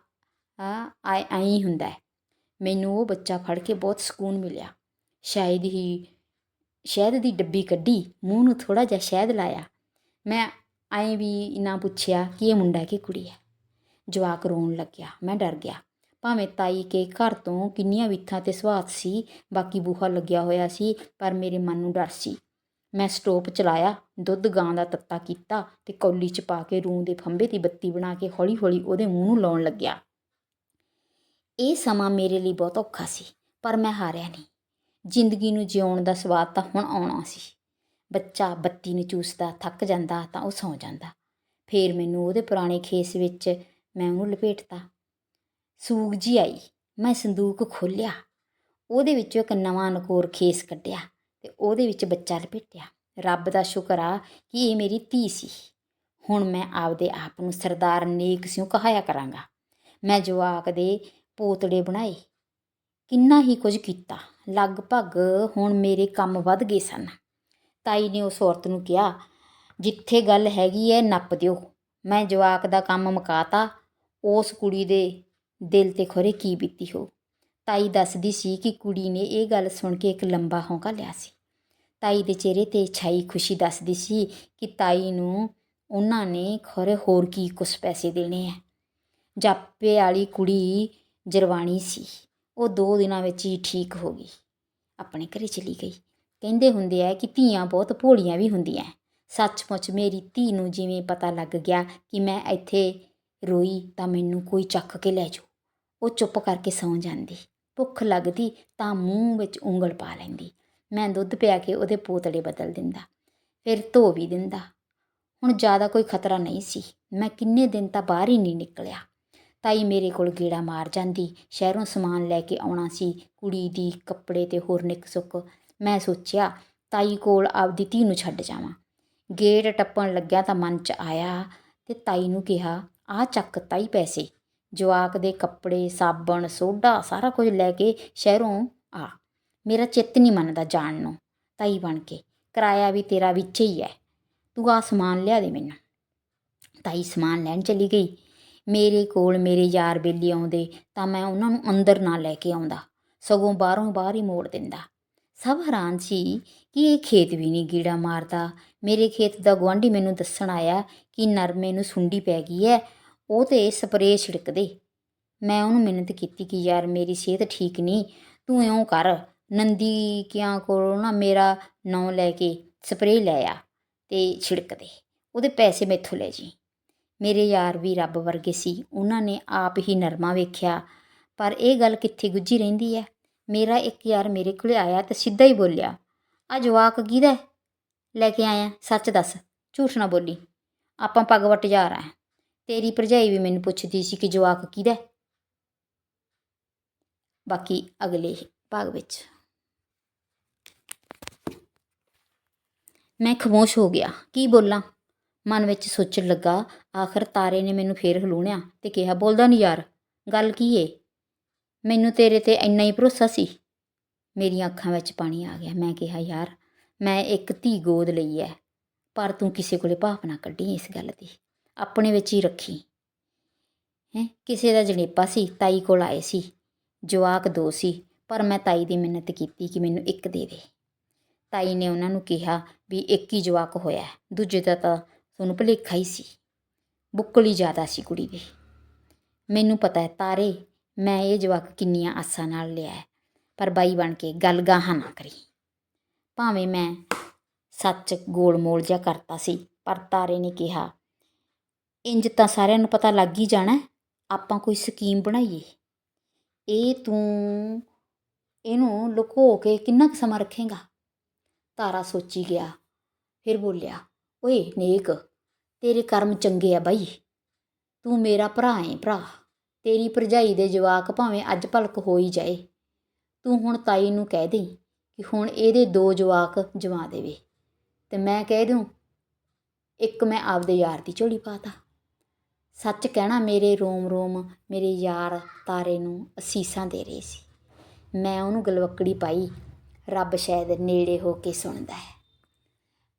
ਆ ਆਈ ਆਈ ਹੁੰਦਾ ਮੈਨੂੰ ਉਹ ਬੱਚਾ ਫੜ ਕੇ ਬਹੁਤ ਸਕੂਨ ਮਿਲਿਆ। ਸ਼ਾਇਦ ਹੀ ਸ਼ਹਿਦ ਦੀ ਡੱਬੀ ਕੱਢੀ, ਮੂੰਹ ਨੂੰ ਥੋੜਾ ਜਿਹਾ ਸ਼ਹਿਦ ਲਾਇਆ। ਮੈਂ ਐਂ ਵੀ ਨਾ ਪੁੱਛਿਆ ਕਿ ਇਹ ਮੁੰਡਾ ਕਿ ਕੁੜੀ ਹੈ। ਜਵਾਕ ਰੋਣ ਲੱਗਿਆ। ਮੈਂ ਡਰ ਗਿਆ। ਭਾਵੇਂ ਤਾਈ ਕੇ ਘਰ ਤੋਂ ਕਿੰਨੀਆਂ ਵਿਥਾਂ ਤੇ ਸਵਾਤ ਸੀ, ਬਾਕੀ ਬੂਹਾ ਲੱਗਿਆ ਹੋਇਆ ਸੀ, ਪਰ ਮੇਰੇ ਮਨ ਨੂੰ ਡਰ ਸੀ। ਮੈਂ ਸਟੋਪ ਚਲਾਇਆ, ਦੁੱਧ ਗਾਂ ਦਾ ਤੱਤਾ ਕੀਤਾ ਤੇ ਕੌਲੀ ਚ ਪਾ ਕੇ ਰੂੰ ਦੇ ਫੰਬੇ ਦੀ ਬੱਤੀ ਬਣਾ ਕੇ ਹੌਲੀ-ਹੌਲੀ ਉਹਦੇ ਮੂੰਹ ਨੂੰ ਲਾਉਣ ਲੱਗਿਆ। ਇਹ ਸਮਾਂ ਮੇਰੇ ਲਈ ਬਹੁਤ ਔਖਾ ਸੀ, ਪਰ ਮੈਂ ਹਾਰਿਆ ਨਹੀਂ। ਜ਼ਿੰਦਗੀ ਨੂੰ ਜਿਉਣ ਦਾ ਸਵਾਦ ਤਾਂ ਹੁਣ ਆਉਣਾ ਸੀ। ਬੱਚਾ ਬੱਤੀ ਨੂੰ ਚੂਸਦਾ, ਥੱਕ ਜਾਂਦਾ ਤਾਂ ਉਹ ਸੌਂ ਜਾਂਦਾ। ਫੇਰ ਮੈਨੂੰ ਉਹਦੇ ਪੁਰਾਣੇ ਖੇਸ ਵਿੱਚ ਮੈਂ ਉਹਨੂੰ ਲਪੇਟਤਾ। ਸੂਗ ਜੀ ਆਈ, ਮੈਂ ਸੰਦੂਕ ਖੋਲ੍ਹਿਆ, ਉਹਦੇ ਵਿੱਚੋਂ ਇੱਕ ਨਵਾਂ ਨਕੋਰ ਖੇਸ ਕੱਢਿਆ ਤੇ ਉਹਦੇ ਵਿੱਚ ਬੱਚਾ ਲਪੇਟਿਆ। ਰੱਬ ਦਾ ਸ਼ੁਕਰ ਆ ਕਿ ਇਹ ਮੇਰੀ ਧੀ ਸੀ। ਹੁਣ ਮੈਂ ਆਪਦੇ ਆਪ ਨੂੰ ਸਰਦਾਰ ਨੇਕ ਸਿਉ ਕਹਾਇਆ ਕਰਾਂਗਾ। ਮੈਂ ਜਵਾਕ ਦੇ ਪੋਤੜੇ ਬਣਾਏ। ਕਿੰਨਾ ਹੀ ਕੁਝ ਕੀਤਾ। ਲਗਭਗ ਹੁਣ ਮੇਰੇ ਕੰਮ ਵੱਧ ਗਏ ਸਨ। ਤਾਈ ਨੇ ਉਸ ਔਰਤ ਨੂੰ ਕਿਹਾ, ਜਿੱਥੇ ਗੱਲ ਹੈਗੀ ਹੈ ਨੱਪ ਦਿਓ। ਮੈਂ ਜਵਾਕ ਦਾ ਕੰਮ ਮੁਕਾਤਾ, ਉਸ ਕੁੜੀ ਦੇ ਦਿਲ ਤੇ ਖੋਰੇ ਕੀ ਬੀਤੀ ਹੋ। ਤਾਈ ਦੱਸਦੀ ਸੀ ਕਿ ਕੁੜੀ ਨੇ ਇਹ ਗੱਲ ਸੁਣ ਕੇ ਇੱਕ ਲੰਬਾ ਹੌਂਕਾ ਲਿਆ ਸੀ। ਤਾਈ ਦੇ ਚਿਹਰੇ ਤੇ ਛਾਈ ਖੁਸ਼ੀ ਦੱਸਦੀ ਸੀ ਕਿ ਤਾਈ ਨੂੰ ਉਹਨਾਂ ਨੇ ਖੋਰੇ ਹੋਰ ਕੀ ਕੁਛ ਪੈਸੇ ਦੇਣੇ ਆ। ਜਾਪੇ ਵਾਲੀ ਕੁੜੀ ਜਰਵਾਣੀ ਸੀ। ਉਹ ਦੋ ਦਿਨਾਂ ਵਿੱਚ ਹੀ ਠੀਕ ਹੋ ਗਈ। ਆਪਣੇ ਘਰੇ ਚਲੀ ਗਈ। ਕਹਿੰਦੇ ਹੁੰਦੇ ਆ ਕਿ ਧੀਆਂ ਬਹੁਤ ਭੋਲੀਆਂ ਵੀ ਹੁੰਦੀਆਂ ਸੱਚਮੁੱਚ ਮੇਰੀ ਧੀ ਨੂੰ ਜਿਵੇਂ ਪਤਾ ਲੱਗ ਗਿਆ ਕਿ ਮੈਂ ਇੱਥੇ ਰੋਈ ਤਾਂ ਮੈਨੂੰ ਕੋਈ ਚੱਕ ਕੇ ਲੈ ਜਾਊ। ਉਹ ਚੁੱਪ ਕਰਕੇ ਸੌਂ ਜਾਂਦੀ। ਭੁੱਖ ਲੱਗਦੀ ਤਾਂ ਮੂੰਹ ਵਿੱਚ ਉਂਗਲ ਪਾ ਲੈਂਦੀ। ਮੈਂ ਦੁੱਧ ਪਿਆ ਕੇ ਉਹਦੇ ਪੋਤੜੇ ਬਦਲ ਦਿੰਦਾ। ਫਿਰ ਧੋ ਵੀ ਦਿੰਦਾ। ਹੁਣ ਜ਼ਿਆਦਾ ਕੋਈ ਖਤਰਾ ਨਹੀਂ ਸੀ। ਮੈਂ ਕਿੰਨੇ ਦਿਨ ਤਾਂ ਬਾਹਰ ਹੀ ਨਹੀਂ ਨਿਕਲਿਆ। ਤਾਈ ਮੇਰੇ ਕੋਲ ਗੇੜਾ ਮਾਰ ਜਾਂਦੀ। ਸ਼ਹਿਰੋਂ ਸਮਾਨ ਲੈ ਕੇ ਆਉਣਾ ਸੀ। ਕੁੜੀ ਦੀ ਕੱਪੜੇ ਤੇ ਹੋਰ ਨਿੱਕ ਸੁੱਕ। ਮੈਂ ਸੋਚਿਆ, ਤਾਈ ਕੋਲ ਆਪਦੀ ਧੀ ਨੂੰ ਛੱਡ ਜਾਵਾਂ। ਗੇਟ ਟੱਪਣ ਲੱਗਿਆ ਤਾਂ ਮਨ 'ਚ ਆਇਆ ਤੇ ਤਾਈ ਨੂੰ ਕਿਹਾ, ਆਹ ਚੱਕ ਤਾਈ ਪੈਸੇ। ਜਵਾਕ ਦੇ ਕੱਪੜੇ, ਸਾਬਣ ਸੋਡਾ ਸਾਰਾ ਕੁਝ ਲੈ ਕੇ ਸ਼ਹਿਰੋਂ ਆ। ਮੇਰਾ ਚਿੱਤ ਨਹੀਂ ਮੰਨਦਾ ਜਾਣ ਨੂੰ। ਤਾਈ ਬਣ ਕੇ, ਕਿਰਾਇਆ ਵੀ ਤੇਰਾ ਵਿੱਚ ਹੀ ਹੈ ਤੂੰ ਆ ਸਮਾਨ ਲਿਆ ਦੇ ਮੈਨੂੰ। ਤਾਈ ਸਮਾਨ ਲੈਣ ਚਲੀ ਗਈ। ਮੇਰੇ ਕੋਲ ਮੇਰੇ ਯਾਰ ਬੇਲੀ ਆਉਂਦੇ, ਤਾਂ ਮੈਂ ਉਹਨਾਂ ਨੂੰ ਅੰਦਰ ਨਾ ਲੈ ਕੇ ਆਉਂਦਾ। ਸਗੋਂ ਬਾਹਰੋਂ ਬਾਹਰ ਹੀ ਮੋੜ ਦਿੰਦਾ। ਸਭ ਹੈਰਾਨ ਸੀ ਕਿ ਇਹ ਖੇਤ ਵੀ ਨਹੀਂ ਗੀੜਾ ਮਾਰਦਾ। ਮੇਰੇ ਖੇਤ ਦਾ ਗੁਆਂਢੀ ਮੈਨੂੰ ਦੱਸਣ ਆਇਆ ਕਿ ਨਰਮੇ ਨੂੰ ਸੁੰਡੀ ਪੈ ਗਈ ਹੈ ਉਹ ਤੇ ਸਪਰੇਅ ਛਿੜਕਦੇ। ਮੈਂ ਉਹਨੂੰ ਮਿਹਨਤ ਕੀਤੀ ਕਿ ਯਾਰ ਮੇਰੀ ਸਿਹਤ ਠੀਕ ਨਹੀਂ, ਤੂੰ ਇਉਂ ਕਰ। ਨੰਦੀ ਕਿਆਂ ਕੋਲੋਂ ਨਾ ਮੇਰਾ ਨਾਂ ਲੈ ਕੇ ਸਪਰੇਅ ਲੈ ਆ ਤੇ ਛਿੜਕ ਦੇ ਉਹਦੇ ਪੈਸੇ ਮੈਥੋਂ ਲੈ ਜੀ। ਮੇਰੇ ਯਾਰ ਵੀ ਰੱਬ ਵਰਗੇ ਸੀ, ਉਹਨਾਂ ਨੇ ਆਪ ਹੀ ਨਰਮਾ ਵੇਖਿਆ। ਪਰ ਇਹ ਗੱਲ ਕਿੱਥੇ ਗੁੱਝੀ ਰਹਿੰਦੀ ਹੈ ਮੇਰਾ ਇੱਕ ਯਾਰ ਮੇਰੇ ਕੋਲੇ ਆਇਆ ਤੇ ਸਿੱਧਾ ਹੀ ਬੋਲਿਆ, ਆ ਜਵਾਕ ਕਿਹਦਾ? ਲੈ ਕੇ ਆਇਆ, ਸੱਚ ਦੱਸ, ਝੂਠ ਨਾ ਬੋਲੀ। ਆਪਾਂ ਪੱਗ ਵੱਟ ਜਾ ਰਹਾ ਤੇਰੀ ਭਰਜਾਈ ਵੀ ਮੈਨੂੰ ਪੁੱਛਦੀ ਸੀ ਕਿ ਜਵਾਕ ਕਿਹਦਾ ਹੈ? ਬਾਕੀ ਅਗਲੇ ਭਾਗ ਵਿੱਚ। ਮੈਂ ਖਮੋਸ਼ ਹੋ ਗਿਆ। ਕੀ ਬੋਲਾਂ? ਮਨ ਵਿੱਚ ਸੋਚਣ ਲੱਗਾ, ਆਖਰ ਤਾਰੇ ਨੇ ਮੈਨੂੰ ਫੇਰ ਹਲੂਣਿਆ ਤੇ ਕਿਹਾ, ਬੋਲਦਾ ਨਹੀਂ ਯਾਰ, ਗੱਲ ਕੀ ਏ? ਮੈਨੂੰ ਤੇਰੇ ਤੇ ਇੰਨਾ ਹੀ ਭਰੋਸਾ ਸੀ? ਮੇਰੀਆਂ ਅੱਖਾਂ ਵਿੱਚ ਪਾਣੀ ਆ ਗਿਆ। ਮੈਂ ਕਿਹਾ, ਯਾਰ, ਮੈਂ ਇੱਕ ਧੀ ਗੋਦ ਲਈ ਐ, ਪਰ ਤੂੰ ਕਿਸੇ ਕੋਲੇ ਭਾਵ ਨਾ ਕੱਢੀ ਇਸ ਗੱਲ ਦੀ। ਆਪਣੇ ਵਿੱਚ ਹੀ ਰੱਖੀ। ਹੈ, ਕਿਸੇ ਦਾ ਜਣੇਪਾ ਸੀ, ਤਾਈ ਕੋਲ ਆਏ ਸੀ। ਜਵਾਕ ਦੋ ਸੀ, ਪਰ ਮੈਂ ਤਾਈ ਦੀ ਮਿਹਨਤ ਕੀਤੀ ਕਿ ਮੈਨੂੰ ਇੱਕ ਦੇ ਦੇ। ਤਾਈ ਨੇ ਉਹਨਾਂ ਨੂੰ ਕਿਹਾ ਵੀ ਇੱਕ ਹੀ ਜਵਾਕ ਹੋਇਆ ਦੂਜੇ ਦਾ ਤਾਂ ਤੁਹਾਨੂੰ ਭੁਲੇਖਾ ਹੀ ਸੀ। ਬੁੱਕਲੀ ਜ਼ਿਆਦਾ ਸੀ ਕੁੜੀ ਦੀ। ਮੈਨੂੰ ਪਤਾ ਹੈ, ਤਾਰੇ, ਮੈਂ ਇਹ ਜਵਾਕ ਕਿੰਨੀਆਂ ਆਸਾਂ ਨਾਲ ਲਿਆ ਪਰ ਬਾਈ ਬਣ ਕੇ ਗੱਲ ਗਾਹਾਂ ਨਾ ਕਰੀ। ਭਾਵੇਂ ਮੈਂ ਸੱਚ ਗੋਲ ਮੋਲ ਜਿਹਾ ਕਰਤਾ ਸੀ, ਪਰ ਤਾਰੇ ਨੇ ਕਿਹਾ ਇੰਜ ਤਾਂ ਸਾਰਿਆਂ ਨੂੰ ਪਤਾ ਲੱਗ ਹੀ ਜਾਣਾ ਆਪਾਂ ਕੋਈ ਸਕੀਮ ਬਣਾਈਏ। ਇਹ ਤੂੰ, ਇਹਨੂੰ ਲੁਕੋ ਕੇ ਕਿੰਨਾ ਕੁ ਸਮਾਂ ਰੱਖੇਗਾ? ਤਾਰਾ ਸੋਚੀ ਗਿਆ, ਫਿਰ ਬੋਲਿਆ, ਓਏ ਨੇਕ, ਤੇਰੇ ਕਰਮ ਚੰਗੇ ਆ ਬਾਈ। ਤੂੰ ਮੇਰਾ ਭਰਾ ਏ ਭਰਾ। ਤੇਰੀ ਭਰਜਾਈ ਦੇ ਜਵਾਕ ਭਾਵੇਂ ਅੱਜ ਭਲਕ ਹੋ ਹੀ ਜਾਏ। ਤੂੰ ਹੁਣ ਤਾਈ ਨੂੰ ਕਹਿ ਦੇ ਕਿ ਹੁਣ ਇਹਦੇ ਦੋ ਜਵਾਕ ਜਵਾ ਦੇਵੇ। ਤੇ ਮੈਂ ਕਹਿ ਦੂੰ ਇੱਕ ਮੈਂ ਆਪਦੇ ਯਾਰ ਦੀ ਝੋਲੀ ਪਾਤਾ ਸੱਚ ਕਹਿਣਾ, ਮੇਰੇ ਰੋਮ ਰੋਮ, ਮੇਰੇ ਯਾਰ ਤਾਰੇ ਨੂੰ ਅਸੀਸਾਂ ਦੇ ਰਹੇ ਸੀ। ਮੈਂ ਉਹਨੂੰ ਗਲਵੱਕੜੀ ਪਾਈ, ਰੱਬ ਸ਼ਾਇਦ ਨੇੜੇ ਹੋ ਕੇ ਸੁਣਦਾ ਹੈ।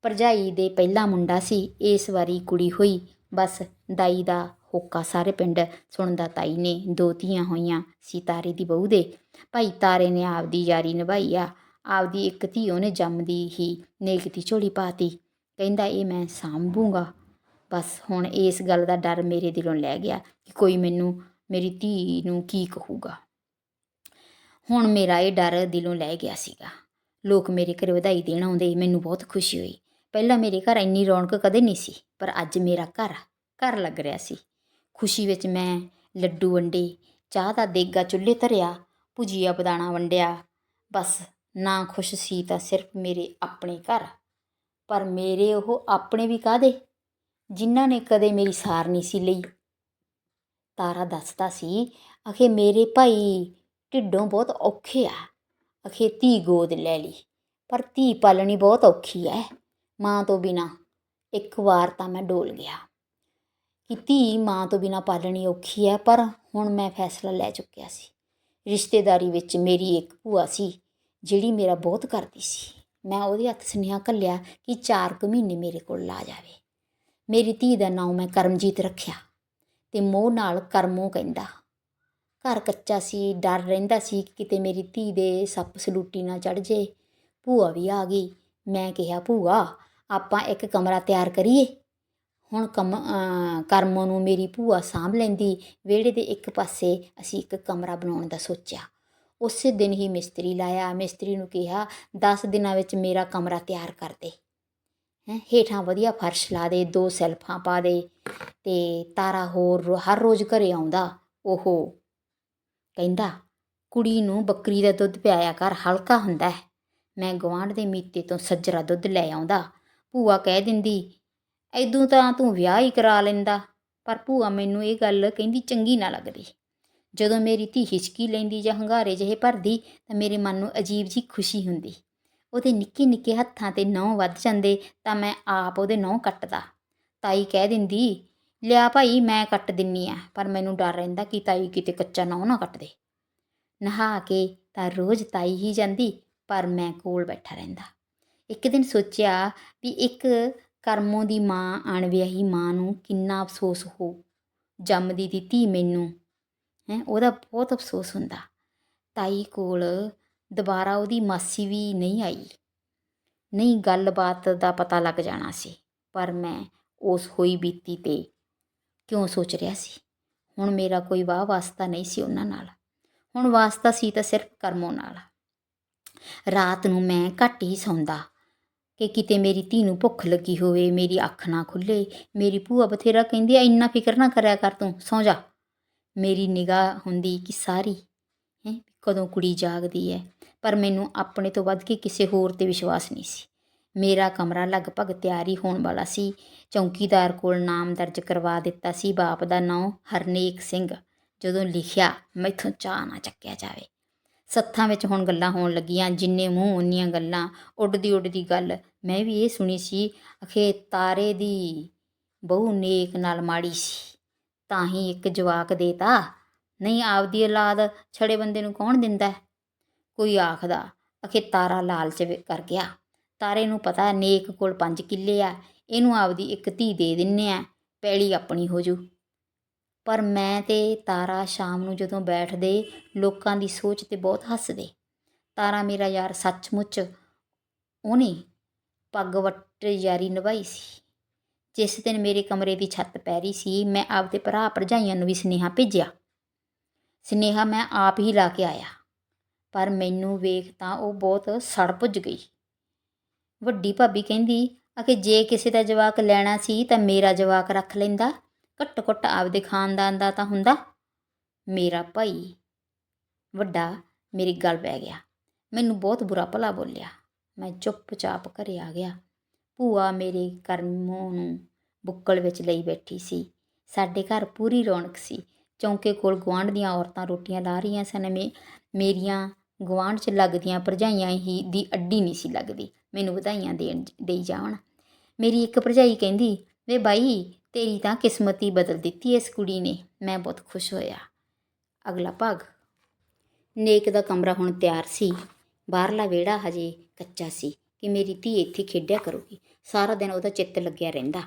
ਭਰਜਾਈ ਦੇ ਪਹਿਲਾ ਮੁੰਡਾ ਸੀ, ਇਸ ਵਾਰੀ ਕੁੜੀ ਹੋਈ। ਬਸ ਦਾਈ ਦਾ ਹੋਕਾ ਸਾਰੇ ਪਿੰਡ ਸੁਣਦਾ ਤਾਈ ਨੇ, ਦੋ ਧੀਆਂ ਹੋਈਆਂ ਸੀ ਤਾਰੇ ਦੀ ਬਹੂ ਦੇ। ਭਾਈ ਤਾਰੇ ਨੇ ਆਪਦੀ ਯਾਰੀ ਨਿਭਾਈ ਆ, ਆਪਦੀ ਇੱਕ ਧੀ ਉਹਨੇ ਜੰਮਦੀ ਹੀ ਨੇਕ ਦੀ ਝੋਲੀ ਪਾਤੀ। ਕਹਿੰਦਾ, ਇਹ ਮੈਂ ਸਾਂਭੂਗਾ। ਬਸ ਹੁਣ ਇਸ ਗੱਲ ਦਾ ਡਰ ਮੇਰੇ ਦਿਲੋਂ ਲੈ ਗਿਆ ਕਿ ਕੋਈ ਮੈਨੂੰ, ਮੇਰੀ ਧੀ ਨੂੰ ਕੀ ਕਹੂਗਾ। ਹੁਣ ਮੇਰਾ ਇਹ ਡਰ ਦਿਲੋਂ ਲੈ ਗਿਆ ਸੀਗਾ। ਲੋਕ ਮੇਰੇ ਘਰ ਵਧਾਈ ਦੇਣ ਆਉਂਦੇ ਮੈਨੂੰ ਬਹੁਤ ਖੁਸ਼ੀ ਹੋਈ। ਪਹਿਲਾਂ ਮੇਰੇ ਘਰ ਇੰਨੀ ਰੌਣਕ ਕਦੇ ਨਹੀਂ ਸੀ, ਪਰ ਅੱਜ ਮੇਰਾ ਘਰ ਘਰ ਲੱਗ ਰਿਹਾ ਸੀ। ਖੁਸ਼ੀ ਵਿੱਚ ਮੈਂ ਲੱਡੂ ਵੰਡੇ, ਚਾਹ ਦਾ ਦੇਗਾ ਚੁੱਲ੍ਹੇ ਧਰਿਆ, ਭੁਜੀਆ ਬਦਾਣਾ ਵੰਡਿਆ। ਬਸ ਨਾ ਖੁਸ਼ ਸੀ ਤਾਂ ਸਿਰਫ ਮੇਰੇ ਆਪਣੇ ਘਰ। ਪਰ ਮੇਰੇ ਉਹ ਆਪਣੇ ਵੀ ਕਾਦੇ ਜਿਨ੍ਹਾਂ ਨੇ ਕਦੇ ਮੇਰੀ ਸਾਰ ਨਹੀਂ ਸੀ ਲਈ। ਤਾਰਾ ਦੱਸਦਾ ਸੀ, ਅਖੇ ਮੇਰੇ ਭਾਈ ਢਿੱਡੋਂ ਬਹੁਤ ਔਖੇ ਆ। ਅਖੇ ਧੀ ਗੋਦ ਲੈ ਲਈ, ਪਰ ਧੀ ਪਾਲਣੀ ਬਹੁਤ ਔਖੀ ਐ। ਮਾਂ ਤੋਂ ਬਿਨਾ ਇੱਕ ਵਾਰ ਤਾਂ ਮੈਂ ਡੋਲ ਗਿਆ ਕਿ ਧੀ ਮਾਂ ਤੋਂ ਬਿਨਾਂ ਪਾਲਣੀ ਔਖੀ ਹੈ ਪਰ ਹੁਣ ਮੈਂ ਫੈਸਲਾ ਲੈ ਚੁੱਕਿਆ ਸੀ। ਰਿਸ਼ਤੇਦਾਰੀ ਵਿੱਚ ਮੇਰੀ ਇੱਕ ਭੂਆ ਸੀ, ਜਿਹੜੀ ਮੇਰਾ ਬਹੁਤ ਕਰਦੀ ਸੀ। ਮੈਂ ਉਹਦੇ ਹੱਥ ਸੁਨੇਹਾ ਘੱਲਿਆ ਕਿ ਚਾਰ ਕੁ ਮਹੀਨੇ ਮੇਰੇ ਕੋਲ ਲਾ ਜਾਵੇ। ਮੇਰੀ ਧੀ ਦਾ ਨਾਮ ਮੈਂ ਕਰਮਜੀਤ ਰੱਖਿਆ ਤੇ ਮੋਹ ਨਾਲ ਕਰਮੋ ਕਹਿੰਦਾ। ਘਰ ਕੱਚਾ ਸੀ, ਡਰ ਰਹਿੰਦਾ ਸੀ ਕਿ ਕਿਤੇ ਮੇਰੀ ਧੀ ਦੇ ਸੱਪ ਸਲੂਟੀ ਨਾ ਚੜ ਜੇ। ਭੂਆ ਵੀ ਆ ਗਈ। ਮੈਂ ਕਿਹਾ, ਭੂਆ, ਆਪਾਂ ਇੱਕ ਕਮਰਾ ਤਿਆਰ ਕਰੀਏ? ਹੁਣ ਕਮ, ਅਹ, ਕਰਮੋ ਨੂੰ ਮੇਰੀ ਭੂਆ ਸਾਂਭ ਲੈਂਦੀ। ਵਿਹੜੇ ਦੇ ਇੱਕ ਪਾਸੇ ਅਸੀਂ ਇੱਕ ਕਮਰਾ ਬਣਾਉਣ ਦਾ ਸੋਚਿਆ। ਉਸੇ ਦਿਨ ਹੀ ਮਿਸਤਰੀ ਲਾਇਆ। ਮਿਸਤਰੀ ਨੂੰ ਕਿਹਾ 10 ਦਿਨਾਂ ਵਿੱਚ ਮੇਰਾ ਕਮਰਾ ਤਿਆਰ ਕਰ ਦੇ। ਹੇਠਾਂ ਵਧੀਆ ਫਰਸ਼ ਲਾ ਦੇ, ਦੋ ਸੈਲਫਾਂ ਪਾ ਦੇ ਤੇ ਤਾਰਾ ਹੋਰ ਹਰ ਰੋਜ਼ ਘਰੇ ਆਉਂਦਾ ਉਹ ਕਹਿੰਦਾ, ਕੁੜੀ ਨੂੰ ਬੱਕਰੀ ਦਾ ਦੁੱਧ ਪਿਆਇਆ ਕਰ, ਹਲਕਾ ਹੁੰਦਾ ਹੈ। ਮੈਂ ਗਵਾਂਢ ਦੇ ਮੀਤੇ ਤੋਂ ਸੱਜਰਾ ਦੁੱਧ ਲੈ ਆਉਂਦਾ। ਭੂਆ ਕਹਿ ਦਿੰਦੀ, ਐਦੋਂ ਤਾਂ ਤੂੰ ਵਿਆਹ ਹੀ ਕਰਾ ਲੈਂਦਾ। ਪਰ ਭੂਆ ਮੈਨੂੰ ਇਹ ਗੱਲ ਕਹਿੰਦੀ ਚੰਗੀ ਨਾ ਲੱਗਦੀ। ਜਦੋਂ ਮੇਰੀ ਧੀ ਹਿਚਕੀ ਲੈਂਦੀ ਜਾਂ ਹੰਗਾਰੇ ਜਿਹੇ ਭਰਦੀ, ਤਾਂ ਮੇਰੇ ਮਨ ਨੂੰ ਅਜੀਬ ਜੀ ਖੁਸ਼ੀ ਹੁੰਦੀ। ਉਹਦੇ ਨਿੱਕੇ ਨਿੱਕੇ ਹੱਥਾਂ ਤੇ ਨਹੁੰ ਵੱਧ ਜਾਂਦੇ ਤਾਂ ਮੈਂ ਆਪ ਉਹਦੇ ਨਹੁੰ ਕੱਟਦਾ। ਤਾਈ ਕਹਿ ਦਿੰਦੀ, ਲਿਆ ਭਾਈ, ਮੈਂ ਕੱਟ ਦਿੰਨੀ ਆ, ਪਰ ਮੈਨੂੰ ਡਰ ਰਹਿੰਦਾ ਕਿ ਤਾਈ ਕਿਤੇ ਕੱਚਾ ਨਹੁੰ ਨਾ ਕੱਟ ਦੇ। ਨਹਾ ਕੇ ਤਾਂ ਰੋਜ਼ ਤਾਈ ਹੀ ਜਾਂਦੀ, ਪਰ ਮੈਂ ਕੋਲ ਬੈਠਾ ਰਹਿੰਦਾ। ਇੱਕ ਦਿਨ ਸੋਚਿਆ ਵੀ ਇੱਕ ਕਰਮੋਂ ਦੀ ਮਾਂ ਅਣਵਿਆਹੀ ਮਾਂ ਨੂੰ ਕਿੰਨਾ ਅਫਸੋਸ ਹੋ, ਜੰਮਦੀ ਦੀ ਧੀ ਮੈਨੂੰ, ਹੈ, ਉਹਦਾ ਬਹੁਤ ਅਫਸੋਸ ਹੁੰਦਾ। ਤਾਈ ਕੋਲ ਦੁਬਾਰਾ ਉਹਦੀ ਮਾਸੀ ਵੀ ਨਹੀਂ ਆਈ। ਨਹੀਂ ਗੱਲਬਾਤ ਦਾ ਪਤਾ ਲੱਗ ਜਾਣਾ ਸੀ, ਪਰ ਮੈਂ ਉਸ ਹੋਈ ਬੀਤੀ ਤੇ ਕਿਉਂ ਸੋਚ ਰਿਹਾ ਸੀ? ਹੁਣ ਮੇਰਾ ਕੋਈ ਵਾਹ ਵਾਸਤਾ ਨਹੀਂ ਸੀ ਉਹਨਾਂ ਨਾਲ। ਹੁਣ ਵਾਸਤਾ ਸੀ ਤਾਂ ਸਿਰਫ ਕਰਮੋਂ ਨਾਲ। ਰਾਤ ਨੂੰ ਮੈਂ ਘੱਟ ਹੀ ਸੌਂਦਾ ਕਿ ਕਿਤੇ ਮੇਰੀ ਧੀ ਨੂੰ ਭੁੱਖ ਲੱਗੀ ਹੋਵੇ, ਮੇਰੀ ਅੱਖ ਨਾ ਖੁੱਲੇ, ਮੇਰੀ ਭੂਆ ਬਥੇਰਾ ਕਹਿੰਦੀ ਐ ਇੰਨਾ ਫਿਕਰ ਨਾ ਕਰਿਆ ਕਰ ਤੂੰ, ਸੌਂ ਜਾ। ਮੇਰੀ ਨਿਗਾਹ ਹੁੰਦੀ ਕਿ ਸਾਰੀ, ਹੈ, ਕਦੋਂ ਕੁੜੀ ਜਾਗਦੀ ਹੈ ਪਰ ਮੈਨੂੰ ਆਪਣੇ ਤੋਂ ਵੱਧ ਕੇ ਕਿਸੇ ਹੋਰ ਤੇ ਵਿਸ਼ਵਾਸ ਨਹੀਂ ਸੀ। ਮੇਰਾ ਕਮਰਾ ਲਗਭਗ ਤਿਆਰੀ ਹੋਣ ਵਾਲਾ ਸੀ। ਚੌਕੀਦਾਰ ਕੋਲ ਨਾਮ ਦਰਜ ਕਰਵਾ ਦਿੱਤਾ ਸੀ ਬਾਪ ਦਾ ਨਾਂ ਹਰਨੇਕ ਸਿੰਘ। ਜਦੋਂ ਲਿਖਿਆ, ਮੈਥੋਂ ਚਾਹ ਨਾ ਚੱਕਿਆ ਜਾਵੇ। ਸੱਥਾਂ ਵਿੱਚ ਹੁਣ ਗੱਲਾਂ ਹੋਣ ਲੱਗੀਆਂ, ਜਿੰਨੇ ਮੂੰਹ ਉਨੀਆਂ ਗੱਲਾਂ। ਉੱਡਦੀ ਉੱਡਦੀ ਗੱਲ, ਮੈਂ ਵੀ ਇਹ ਸੁਣੀ ਸੀ, ਅਖੇ ਤਾਰੇ ਦੀ ਬਹੁ ਨੇਕ ਨਾਲ ਮਾੜੀ ਸੀ, ਤਾਂ ਹੀ ਇੱਕ ਜਵਾਕ ਦੇਤਾ। ਨਹੀਂ, ਆਪਦੀ ਔਲਾਦ ਛੜੇ ਬੰਦੇ ਨੂੰ ਕੌਣ ਦਿੰਦਾ? ਕੋਈ ਆਖਦਾ, ਅਖੇ ਤਾਰਾ ਲਾਲਚ ਕਰ ਗਿਆ। ਤਾਰੇ ਨੂੰ ਪਤਾ ਨੇਕ ਕੋਲ ਪੰਜ ਕਿੱਲੇ ਆ, ਇਹਨੂੰ ਆਪਦੀ ਇੱਕ ਧੀ ਦੇ ਦਿੰਨੇ ਆ, ਪੈਲੀ ਆਪਣੀ ਹੋ ਜੂ। ਪਰ ਮੈਂ ਤੇ ਤਾਰਾ ਸ਼ਾਮ ਨੂੰ ਜਦੋਂ ਬੈਠਦੇ, ਲੋਕਾਂ ਦੀ ਸੋਚ ਤੇ ਬਹੁਤ ਹੱਸਦੇ। ਤਾਰਾ ਮੇਰਾ ਯਾਰ ਸੱਚਮੁੱਚ ਉਹਨੇ ਪੱਗ ਵੱਟ ਯਾਰੀ ਨਿਭਾਈ ਸੀ। ਜਿਸ ਦਿਨ ਮੇਰੇ ਕਮਰੇ ਦੀ ਛੱਤ ਪੈ ਰਹੀ ਸੀ, ਮੈਂ ਆਪਦੇ ਭਰਾ ਭਰਜਾਈਆਂ ਨੂੰ ਵੀ ਸੁਨੇਹਾ ਭੇਜਿਆ। ਸੁਨੇਹਾ ਮੈਂ ਆਪ ਹੀ ਲਾ ਕੇ ਆਇਆ। ਪਰ ਮੈਨੂੰ ਵੇਖ ਤਾਂ ਉਹ ਬਹੁਤ ਸੜ ਭੁੱਜ ਗਈ। ਵੱਡੀ ਭਾਬੀ ਕਹਿੰਦੀ ਅਕੇ ਜੇ ਕਿਸੇ ਦਾ ਜਵਾਕ ਲੈਣਾ ਸੀ ਤਾਂ ਮੇਰਾ ਜਵਾਕ ਰੱਖ ਲੈਂਦਾ। ਘੱਟੋ ਘੱਟ ਆਪਦੇ ਖਾਨਦਾਨ ਦਾ ਤਾਂ ਹੁੰਦਾ। ਮੇਰਾ ਭਾਈ। ਵੱਡਾ, ਮੇਰੀ ਗੱਲ ਪੈ ਗਿਆ। ਮੈਨੂੰ ਬਹੁਤ ਬੁਰਾ ਭਲਾ ਬੋਲਿਆ। ਮੈਂ ਚੁੱਪਚਾਪ ਘਰੇ ਆ ਗਿਆ। ਭੂਆ ਮੇਰੇ ਕਰਮੋਂ ਨੂੰ ਬੁੱਕਲ ਵਿੱਚ ਲਈ ਬੈਠੀ ਸੀ। ਸਾਡੇ ਘਰ ਪੂਰੀ ਰੌਣਕ ਸੀ। ਚੌਂਕੇ ਕੋਲ ਗੁਆਂਢ ਦੀਆਂ ਔਰਤਾਂ ਰੋਟੀਆਂ ਲਾ ਰਹੀਆਂ ਸਨ। ਮੇ, ਮੇਰੀਆਂ ਗੁਆਂਢ 'ਚ ਲੱਗਦੀਆਂ ਭਰਜਾਈਆਂ ਹੀ ਦੀ ਅੱਡੀ ਨਹੀਂ ਸੀ ਲੱਗਦੀ। ਮੈਨੂੰ ਵਧਾਈਆਂ ਦੇਣ ਦੇਈ ਜਾਵਣ। ਮੇਰੀ ਇੱਕ ਭਰਜਾਈ ਕਹਿੰਦੀ, ਵੇ ਬਾਈ, ਤੇਰੀ ਤਾਂ ਕਿਸਮਤ ਹੀ ਬਦਲ ਦਿੱਤੀ ਇਸ ਕੁੜੀ ਨੇ। ਮੈਂ ਬਹੁਤ ਖੁਸ਼ ਹੋਇਆ। ਅਗਲਾ ਭਾਗ। ਨੇਕ ਦਾ ਕਮਰਾ ਹੁਣ ਤਿਆਰ ਸੀ। ਬਾਹਰਲਾ ਵਿਹੜਾ ਹਜੇ ਕੱਚਾ ਸੀ ਕਿ ਮੇਰੀ ਧੀ ਇੱਥੇ ਖੇਡਿਆ ਕਰੂਗੀ। ਸਾਰਾ ਦਿਨ ਉਹਦਾ ਚਿੱਤ ਲੱਗਿਆ ਰਹਿੰਦਾ।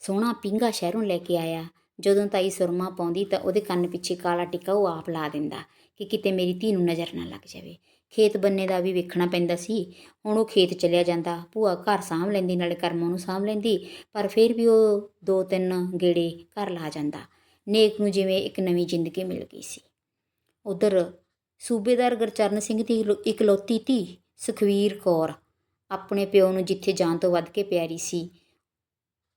ਸੋਹਣਾ ਪਿੰਗਾ ਸ਼ਹਿਰੋਂ ਲੈ ਕੇ ਆਇਆ। ਜਦੋਂ ਤਾਈ ਸੁਰਮਾ ਪਾਉਂਦੀ ਤਾਂ ਉਹਦੇ ਕੰਨ ਪਿੱਛੇ ਕਾਲਾ ਟਿੱਕਾ ਉਹ ਆਪ ਲਾ ਦਿੰਦਾ। ਕਿ ਕਿਤੇ ਮੇਰੀ ਧੀ ਨੂੰ ਨਜ਼ਰ ਨਾ ਲੱਗ ਜਾਵੇ। ਖੇਤ ਬੰਨੇ ਦਾ ਵੀ ਵੇਖਣਾ ਪੈਂਦਾ ਸੀ। ਹੁਣ ਉਹ ਖੇਤ ਚਲਿਆ ਜਾਂਦਾ। ਭੂਆ ਘਰ ਸਾਂਭ ਲੈਂਦੀ, ਨਾਲੇ ਕਰਮਾਂ ਨੂੰ ਸਾਂਭ ਲੈਂਦੀ, ਪਰ ਫਿਰ ਵੀ ਉਹ ਦੋ ਤਿੰਨ ਗੇੜੇ ਘਰ ਲਾ ਜਾਂਦਾ। ਨੇਕ ਨੂੰ ਜਿਵੇਂ ਇੱਕ ਨਵੀਂ ਜ਼ਿੰਦਗੀ ਮਿਲ ਗਈ ਸੀ। ਉਧਰ ਸੂਬੇਦਾਰ ਗੁਰਚਰਨ ਸਿੰਘ ਦੀ ਇਕਲੌ- ਇਕਲੌਤੀ ਧੀ ਸੁਖਵੀਰ ਕੌਰ ਆਪਣੇ ਪਿਓ ਨੂੰ ਜਿੱਥੇ ਜਾਣ ਤੋਂ ਵੱਧ ਕੇ ਪਿਆਰੀ ਸੀ,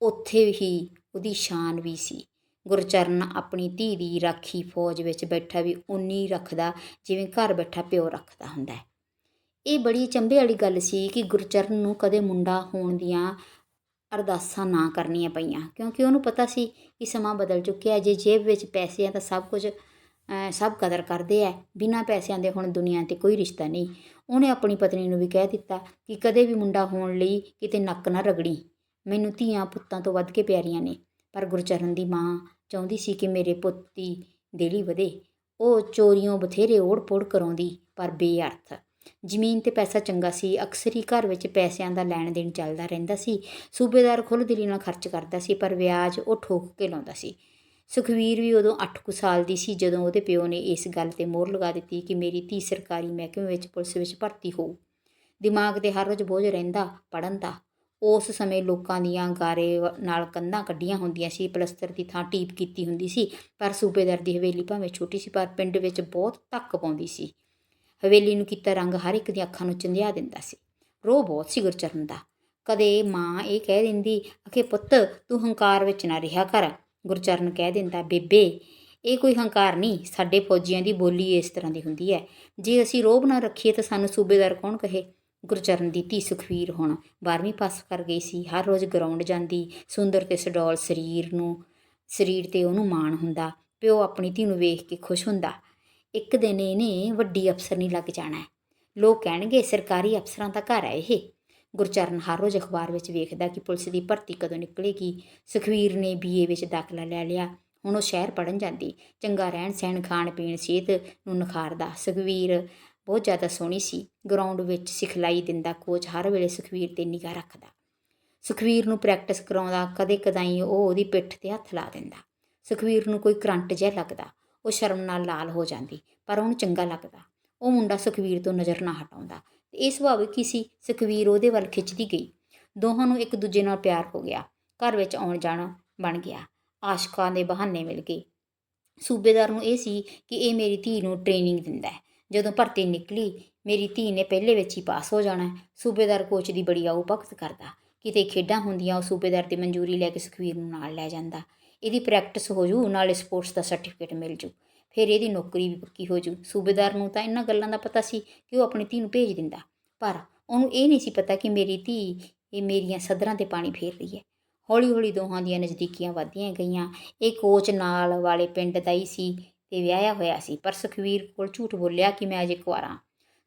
ਉੱਥੇ ਹੀ ਉਹਦੀ ਸ਼ਾਨ ਵੀ ਸੀ। ਗੁਰਚਰਨ ਆਪਣੀ ਧੀ ਦੀ ਰਾਖੀ ਫੌਜ ਵਿੱਚ ਬੈਠਾ ਵੀ ਉਨੀ ਰੱਖਦਾ ਜਿਵੇਂ ਘਰ ਬੈਠਾ ਪਿਓ ਰੱਖਦਾ ਹੁੰਦਾ ਹੈ। ਇਹ ਬੜੀ ਚੰਬੇ ਵਾਲੀ ਗੱਲ ਸੀ ਕਿ ਗੁਰਚਰਨ ਨੂੰ ਕਦੇ ਮੁੰਡਾ ਹੋਣ ਦੀਆਂ ਅਰਦਾਸਾਂ ਨਾ ਕਰਨੀਆਂ ਪਈਆਂ, ਕਿਉਂਕਿ ਉਹਨੂੰ ਪਤਾ ਸੀ ਕਿ ਸਮਾਂ ਬਦਲ ਚੁੱਕਿਆ ਜੇ ਜੇਬ ਵਿੱਚ ਪੈਸੇ ਆ ਤਾਂ ਸਭ ਕੁਝ ਸਭ ਕਦਰ ਕਰਦੇ ਆ, ਬਿਨਾਂ ਪੈਸਿਆਂ ਦੇ ਹੁਣ ਦੁਨੀਆ ਤੇ ਕੋਈ ਰਿਸ਼ਤਾ ਨਹੀਂ। ਉਹਨੇ ਆਪਣੀ ਪਤਨੀ ਨੂੰ ਵੀ ਕਹਿ ਦਿੱਤਾ ਕਿ ਕਦੇ ਵੀ ਮੁੰਡਾ ਹੋਣ ਲਈ ਕਿਤੇ ਨੱਕ ਨਾ ਰਗੜੀ। ਮੈਨੂੰ ਧੀਆਂ ਪੁੱਤਾਂ ਤੋਂ ਵੱਧ ਕੇ ਪਿਆਰੀਆਂ ਨੇ, ਪਰ ਗੁਰਚਰਨ ਦੀ ਮਾਂ ਚਾਹੁੰਦੀ ਸੀ ਕਿ ਮੇਰੇ ਪੁੱਤ ਦੀ ਦੇਲੀ ਵਧੇ। ਉਹ ਚੋਰੀਆਂ ਬਥੇਰੇ ਓੜ-ਪੋੜ ਕਰਾਉਂਦੀ, ਪਰ ਬੇਅਰਥ। ਜ਼ਮੀਨ ਤੇ ਪੈਸਾ ਚੰਗਾ ਸੀ। ਅਕਸਰ ਹੀ ਘਰ ਵਿੱਚ ਪੈਸਿਆਂ ਦਾ ਲੈਣ ਦੇਣ ਚੱਲਦਾ ਰਹਿੰਦਾ ਸੀ। ਸੂਬੇਦਾਰ ਖੁੱਲ੍ਹ ਦਿਲੀ ਨਾਲ ਖਰਚ ਕਰਦਾ ਸੀ, ਪਰ ਵਿਆਜ ਉਹ ਠੋਕ ਕੇ ਲਾਉਂਦਾ ਸੀ। ਸੁਖਵੀਰ ਵੀ ਉਦੋਂ 8 ਕੁ ਸਾਲ ਦੀ ਸੀ, ਜਦੋਂ ਉਹਦੇ ਪਿਓ ਨੇ ਇਸ ਗੱਲ ਤੇ ਮੋਹਰ ਲਗਾ ਦਿੱਤੀ ਕਿ ਮੇਰੀ ਧੀ ਸਰਕਾਰੀ ਮਹਿਕਮੇ ਵਿੱਚ ਪੁਲਿਸ ਵਿੱਚ ਭਰਤੀ ਹੋਊ। ਦਿਮਾਗ ਤੇ ਹਰ ਰੋਜ਼ ਬੋਝ ਰਹਿੰਦਾ ਪੜਨ ਦਾ। ਉਸ ਸਮੇਂ ਲੋਕਾਂ ਦੀਆਂ ਗਾਰੇ ਨਾਲ ਕੰਧਾਂ ਕੱਢੀਆਂ ਹੁੰਦੀਆਂ ਸੀ, ਪਲਸਤਰ ਦੀ ਥਾਂ ਟੀਪ ਕੀਤੀ ਹੁੰਦੀ ਸੀ, ਪਰ ਸੂਬੇਦਾਰ ਦੀ ਹਵੇਲੀ ਭਾਵੇਂ ਛੋਟੀ ਸੀ, ਪਰ ਪਿੰਡ ਵਿੱਚ ਬਹੁਤ ਧੱਕ ਪਾਉਂਦੀ ਸੀ। ਹਵੇਲੀ ਨੂੰ ਕੀਤਾ ਰੰਗ ਹਰ ਇੱਕ ਦੀਆਂ ਅੱਖਾਂ ਨੂੰ ਚੰਦਿਆ ਦਿੰਦਾ ਸੀ। ਰੋਹ ਬਹੁਤ ਸੀ ਗੁਰਚਰਨ ਦਾ। ਕਦੇ ਮਾਂ ਇਹ ਕਹਿ ਦਿੰਦੀ, ਅਖੇ ਪੁੱਤ, ਤੂੰ ਹੰਕਾਰ ਵਿੱਚ ਨਾ ਰਿਹਾ ਕਰ। ਗੁਰਚਰਨ ਕਹਿ ਦਿੰਦਾ, ਬੇਬੇ, ਇਹ ਕੋਈ ਹੰਕਾਰ ਨਹੀਂ, ਸਾਡੇ ਫੌਜੀਆਂ ਦੀ ਬੋਲੀ ਇਸ ਤਰ੍ਹਾਂ ਦੀ ਹੁੰਦੀ ਹੈ। ਜੇ ਅਸੀਂ ਰੋਬ ਨਾ ਰੱਖੀਏ ਤਾਂ ਸਾਨੂੰ ਸੂਬੇਦਾਰ ਕੌਣ ਕਹੇ? ਗੁਰਚਰਨ ਦੀ ਧੀ ਸੁਖਵੀਰ ਹੁਣ 12ਵੀਂ ਪਾਸ ਕਰ ਗਈ ਸੀ। ਹਰ ਰੋਜ਼ ਗਰਾਊਂਡ ਜਾਂਦੀ, ਸੁੰਦਰ ਤੇ ਸਡੋਲ ਸਰੀਰ ਨੂੰ, ਸਰੀਰ ਤੇ ਉਹਨੂੰ ਮਾਣ ਹੁੰਦਾ, ਪਿਓ ਆਪਣੀ ਧੀ ਨੂੰ ਵੇਖ ਕੇ ਖੁਸ਼ ਹੁੰਦਾ। ਇੱਕ ਦਿਨ ਇਹਨੇ ਵੱਡੀ ਅਫਸਰ ਨਹੀਂ ਲੱਗ ਜਾਣਾ। ਲੋਕ ਕਹਿਣਗੇ, ਸਰਕਾਰੀ ਅਫਸਰਾਂ ਦਾ ਘਰ ਹੈ ਇਹ। ਗੁਰਚਰਨ ਹਰ ਰੋਜ਼ ਅਖਬਾਰ ਵਿੱਚ ਵੇਖਦਾ ਕਿ ਪੁਲਿਸ ਦੀ ਭਰਤੀ ਕਦੋਂ ਨਿਕਲੇਗੀ। ਸੁਖਵੀਰ ਨੇ ਬੀਏ ਵਿੱਚ ਦਾਖਲਾ ਲੈ ਲਿਆ। ਹੁਣ ਉਹ ਸ਼ਹਿਰ ਪੜਨ ਜਾਂਦੀ। ਚੰਗਾ ਰਹਿਣ ਸਹਿਣ ਖਾਣ ਪੀਣ ਸਿਹਤ ਨੂੰ ਨਿਖਾਰਦਾ। ਸੁਖਵੀਰ ਬਹੁਤ ਜ਼ਿਆਦਾ ਸੋਹਣੀ ਸੀ। ਗਰਾਊਂਡ ਵਿੱਚ ਸਿਖਲਾਈ ਦਿੰਦਾ ਕੋਚ ਹਰ ਵੇਲੇ ਸੁਖਵੀਰ ਤੇ ਨਿਗਾਹ ਰੱਖਦਾ। ਸੁਖਵੀਰ ਨੂੰ ਪ੍ਰੈਕਟਿਸ ਕਰਾਉਂਦਾ, ਕਦੇ ਕਦਾਈ ਉਹ ਉਹਦੀ ਪਿੱਠ ਤੇ ਹੱਥ ਲਾ ਦਿੰਦਾ। ਸੁਖਵੀਰ ਨੂੰ ਕੋਈ ਕਰੰਟ ਜਿਹਾ ਲੱਗਦਾ, ਉਹ ਸ਼ਰਮ ਨਾਲ ਲਾਲ ਹੋ ਜਾਂਦੀ, ਪਰ ਉਹਨੂੰ ਚੰਗਾ ਲੱਗਦਾ। ਉਹ ਮੁੰਡਾ ਸੁਖਵੀਰ ਤੋਂ ਨਜ਼ਰ ਨਾ ਹਟਾਉਂਦਾ। ਇਹ ਸੁਭਾਵਿਕ ਹੀ ਸੀ? ਸੁਖਵੀਰ ਉਹਦੇ ਵੱਲ ਖਿੱਚਦੀ ਗਈ। ਦੋਹਾਂ ਨੂੰ ਇੱਕ ਦੂਜੇ ਨਾਲ ਪਿਆਰ ਹੋ ਗਿਆ। ਘਰ ਵਿੱਚ ਆਉਣ ਜਾਣਾ ਬਣ ਗਿਆ। ਆਸ਼ਕਾਂ ਦੇ ਬਹਾਨੇ ਮਿਲ ਗਏ। ਸੂਬੇਦਾਰ ਨੂੰ ਇਹ ਸੀ ਕਿ ਇਹ ਮੇਰੀ ਧੀ ਨੂੰ ਟ੍ਰੇਨਿੰਗ ਦਿੰਦਾ ਹੈ। ਜਦੋਂ ਭਰਤੀ ਨਿਕਲੀ, ਮੇਰੀ ਧੀ ਨੇ ਪਹਿਲੇ ਵਿੱਚ ਹੀ ਪਾਸ ਹੋ ਜਾਣਾ ਸੂਬੇਦਾਰ ਕੋਚ ਦੀ ਬੜੀ ਆਉ ਭਗਤ ਕਰਦਾ। ਕਿਤੇ ਖੇਡਾਂ ਹੁੰਦੀਆਂ, ਉਹ ਸੂਬੇਦਾਰ ਦੀ ਮਨਜ਼ੂਰੀ ਲੈ ਕੇ ਸੁਖਵੀਰ ਨੂੰ ਨਾਲ ਲੈ ਜਾਂਦਾ। ਇਹਦੀ ਪ੍ਰੈਕਟਿਸ ਹੋ ਜੂ, ਨਾਲੇ ਸਪੋਰਟਸ ਦਾ ਸਰਟੀਫਿਕੇਟ ਮਿਲ ਜੂ। ਫਿਰ ਇਹਦੀ ਨੌਕਰੀ ਵੀ ਪੱਕੀ ਹੋ ਜੂ। ਸੂਬੇਦਾਰ ਨੂੰ ਤਾਂ ਇਹਨਾਂ ਗੱਲਾਂ ਦਾ ਪਤਾ ਸੀ ਕਿ ਉਹ ਆਪਣੀ ਧੀ ਨੂੰ ਭੇਜ ਦਿੰਦਾ। ਪਰ ਉਹਨੂੰ ਇਹ ਨਹੀਂ ਸੀ ਪਤਾ ਕਿ ਮੇਰੀ ਧੀ, ਇਹ ਮੇਰੀਆਂ ਸਦਰਾਂ ਤੇ ਪਾਣੀ ਫੇਰ ਰਹੀ ਹੈ। ਹੌਲੀ ਹੌਲੀ ਦੋਹਾਂ ਦੀਆਂ ਨਜ਼ਦੀਕੀਆਂ ਵਧਦੀਆਂ ਗਈਆਂ। ਇਹ ਕੋਚ ਨਾਲ ਵਾਲੇ ਪਿੰਡ ਦਾ ਹੀ ਸੀ। ਤੇ ਵਿਆਹਿਆ ਹੋਇਆ ਸੀ, ਪਰ ਸੁਖਵੀਰ ਕੋਲ ਝੂਠ ਬੋਲਿਆ ਕਿ ਮੈਂ ਅਜੇ ਕੁਆਰਾ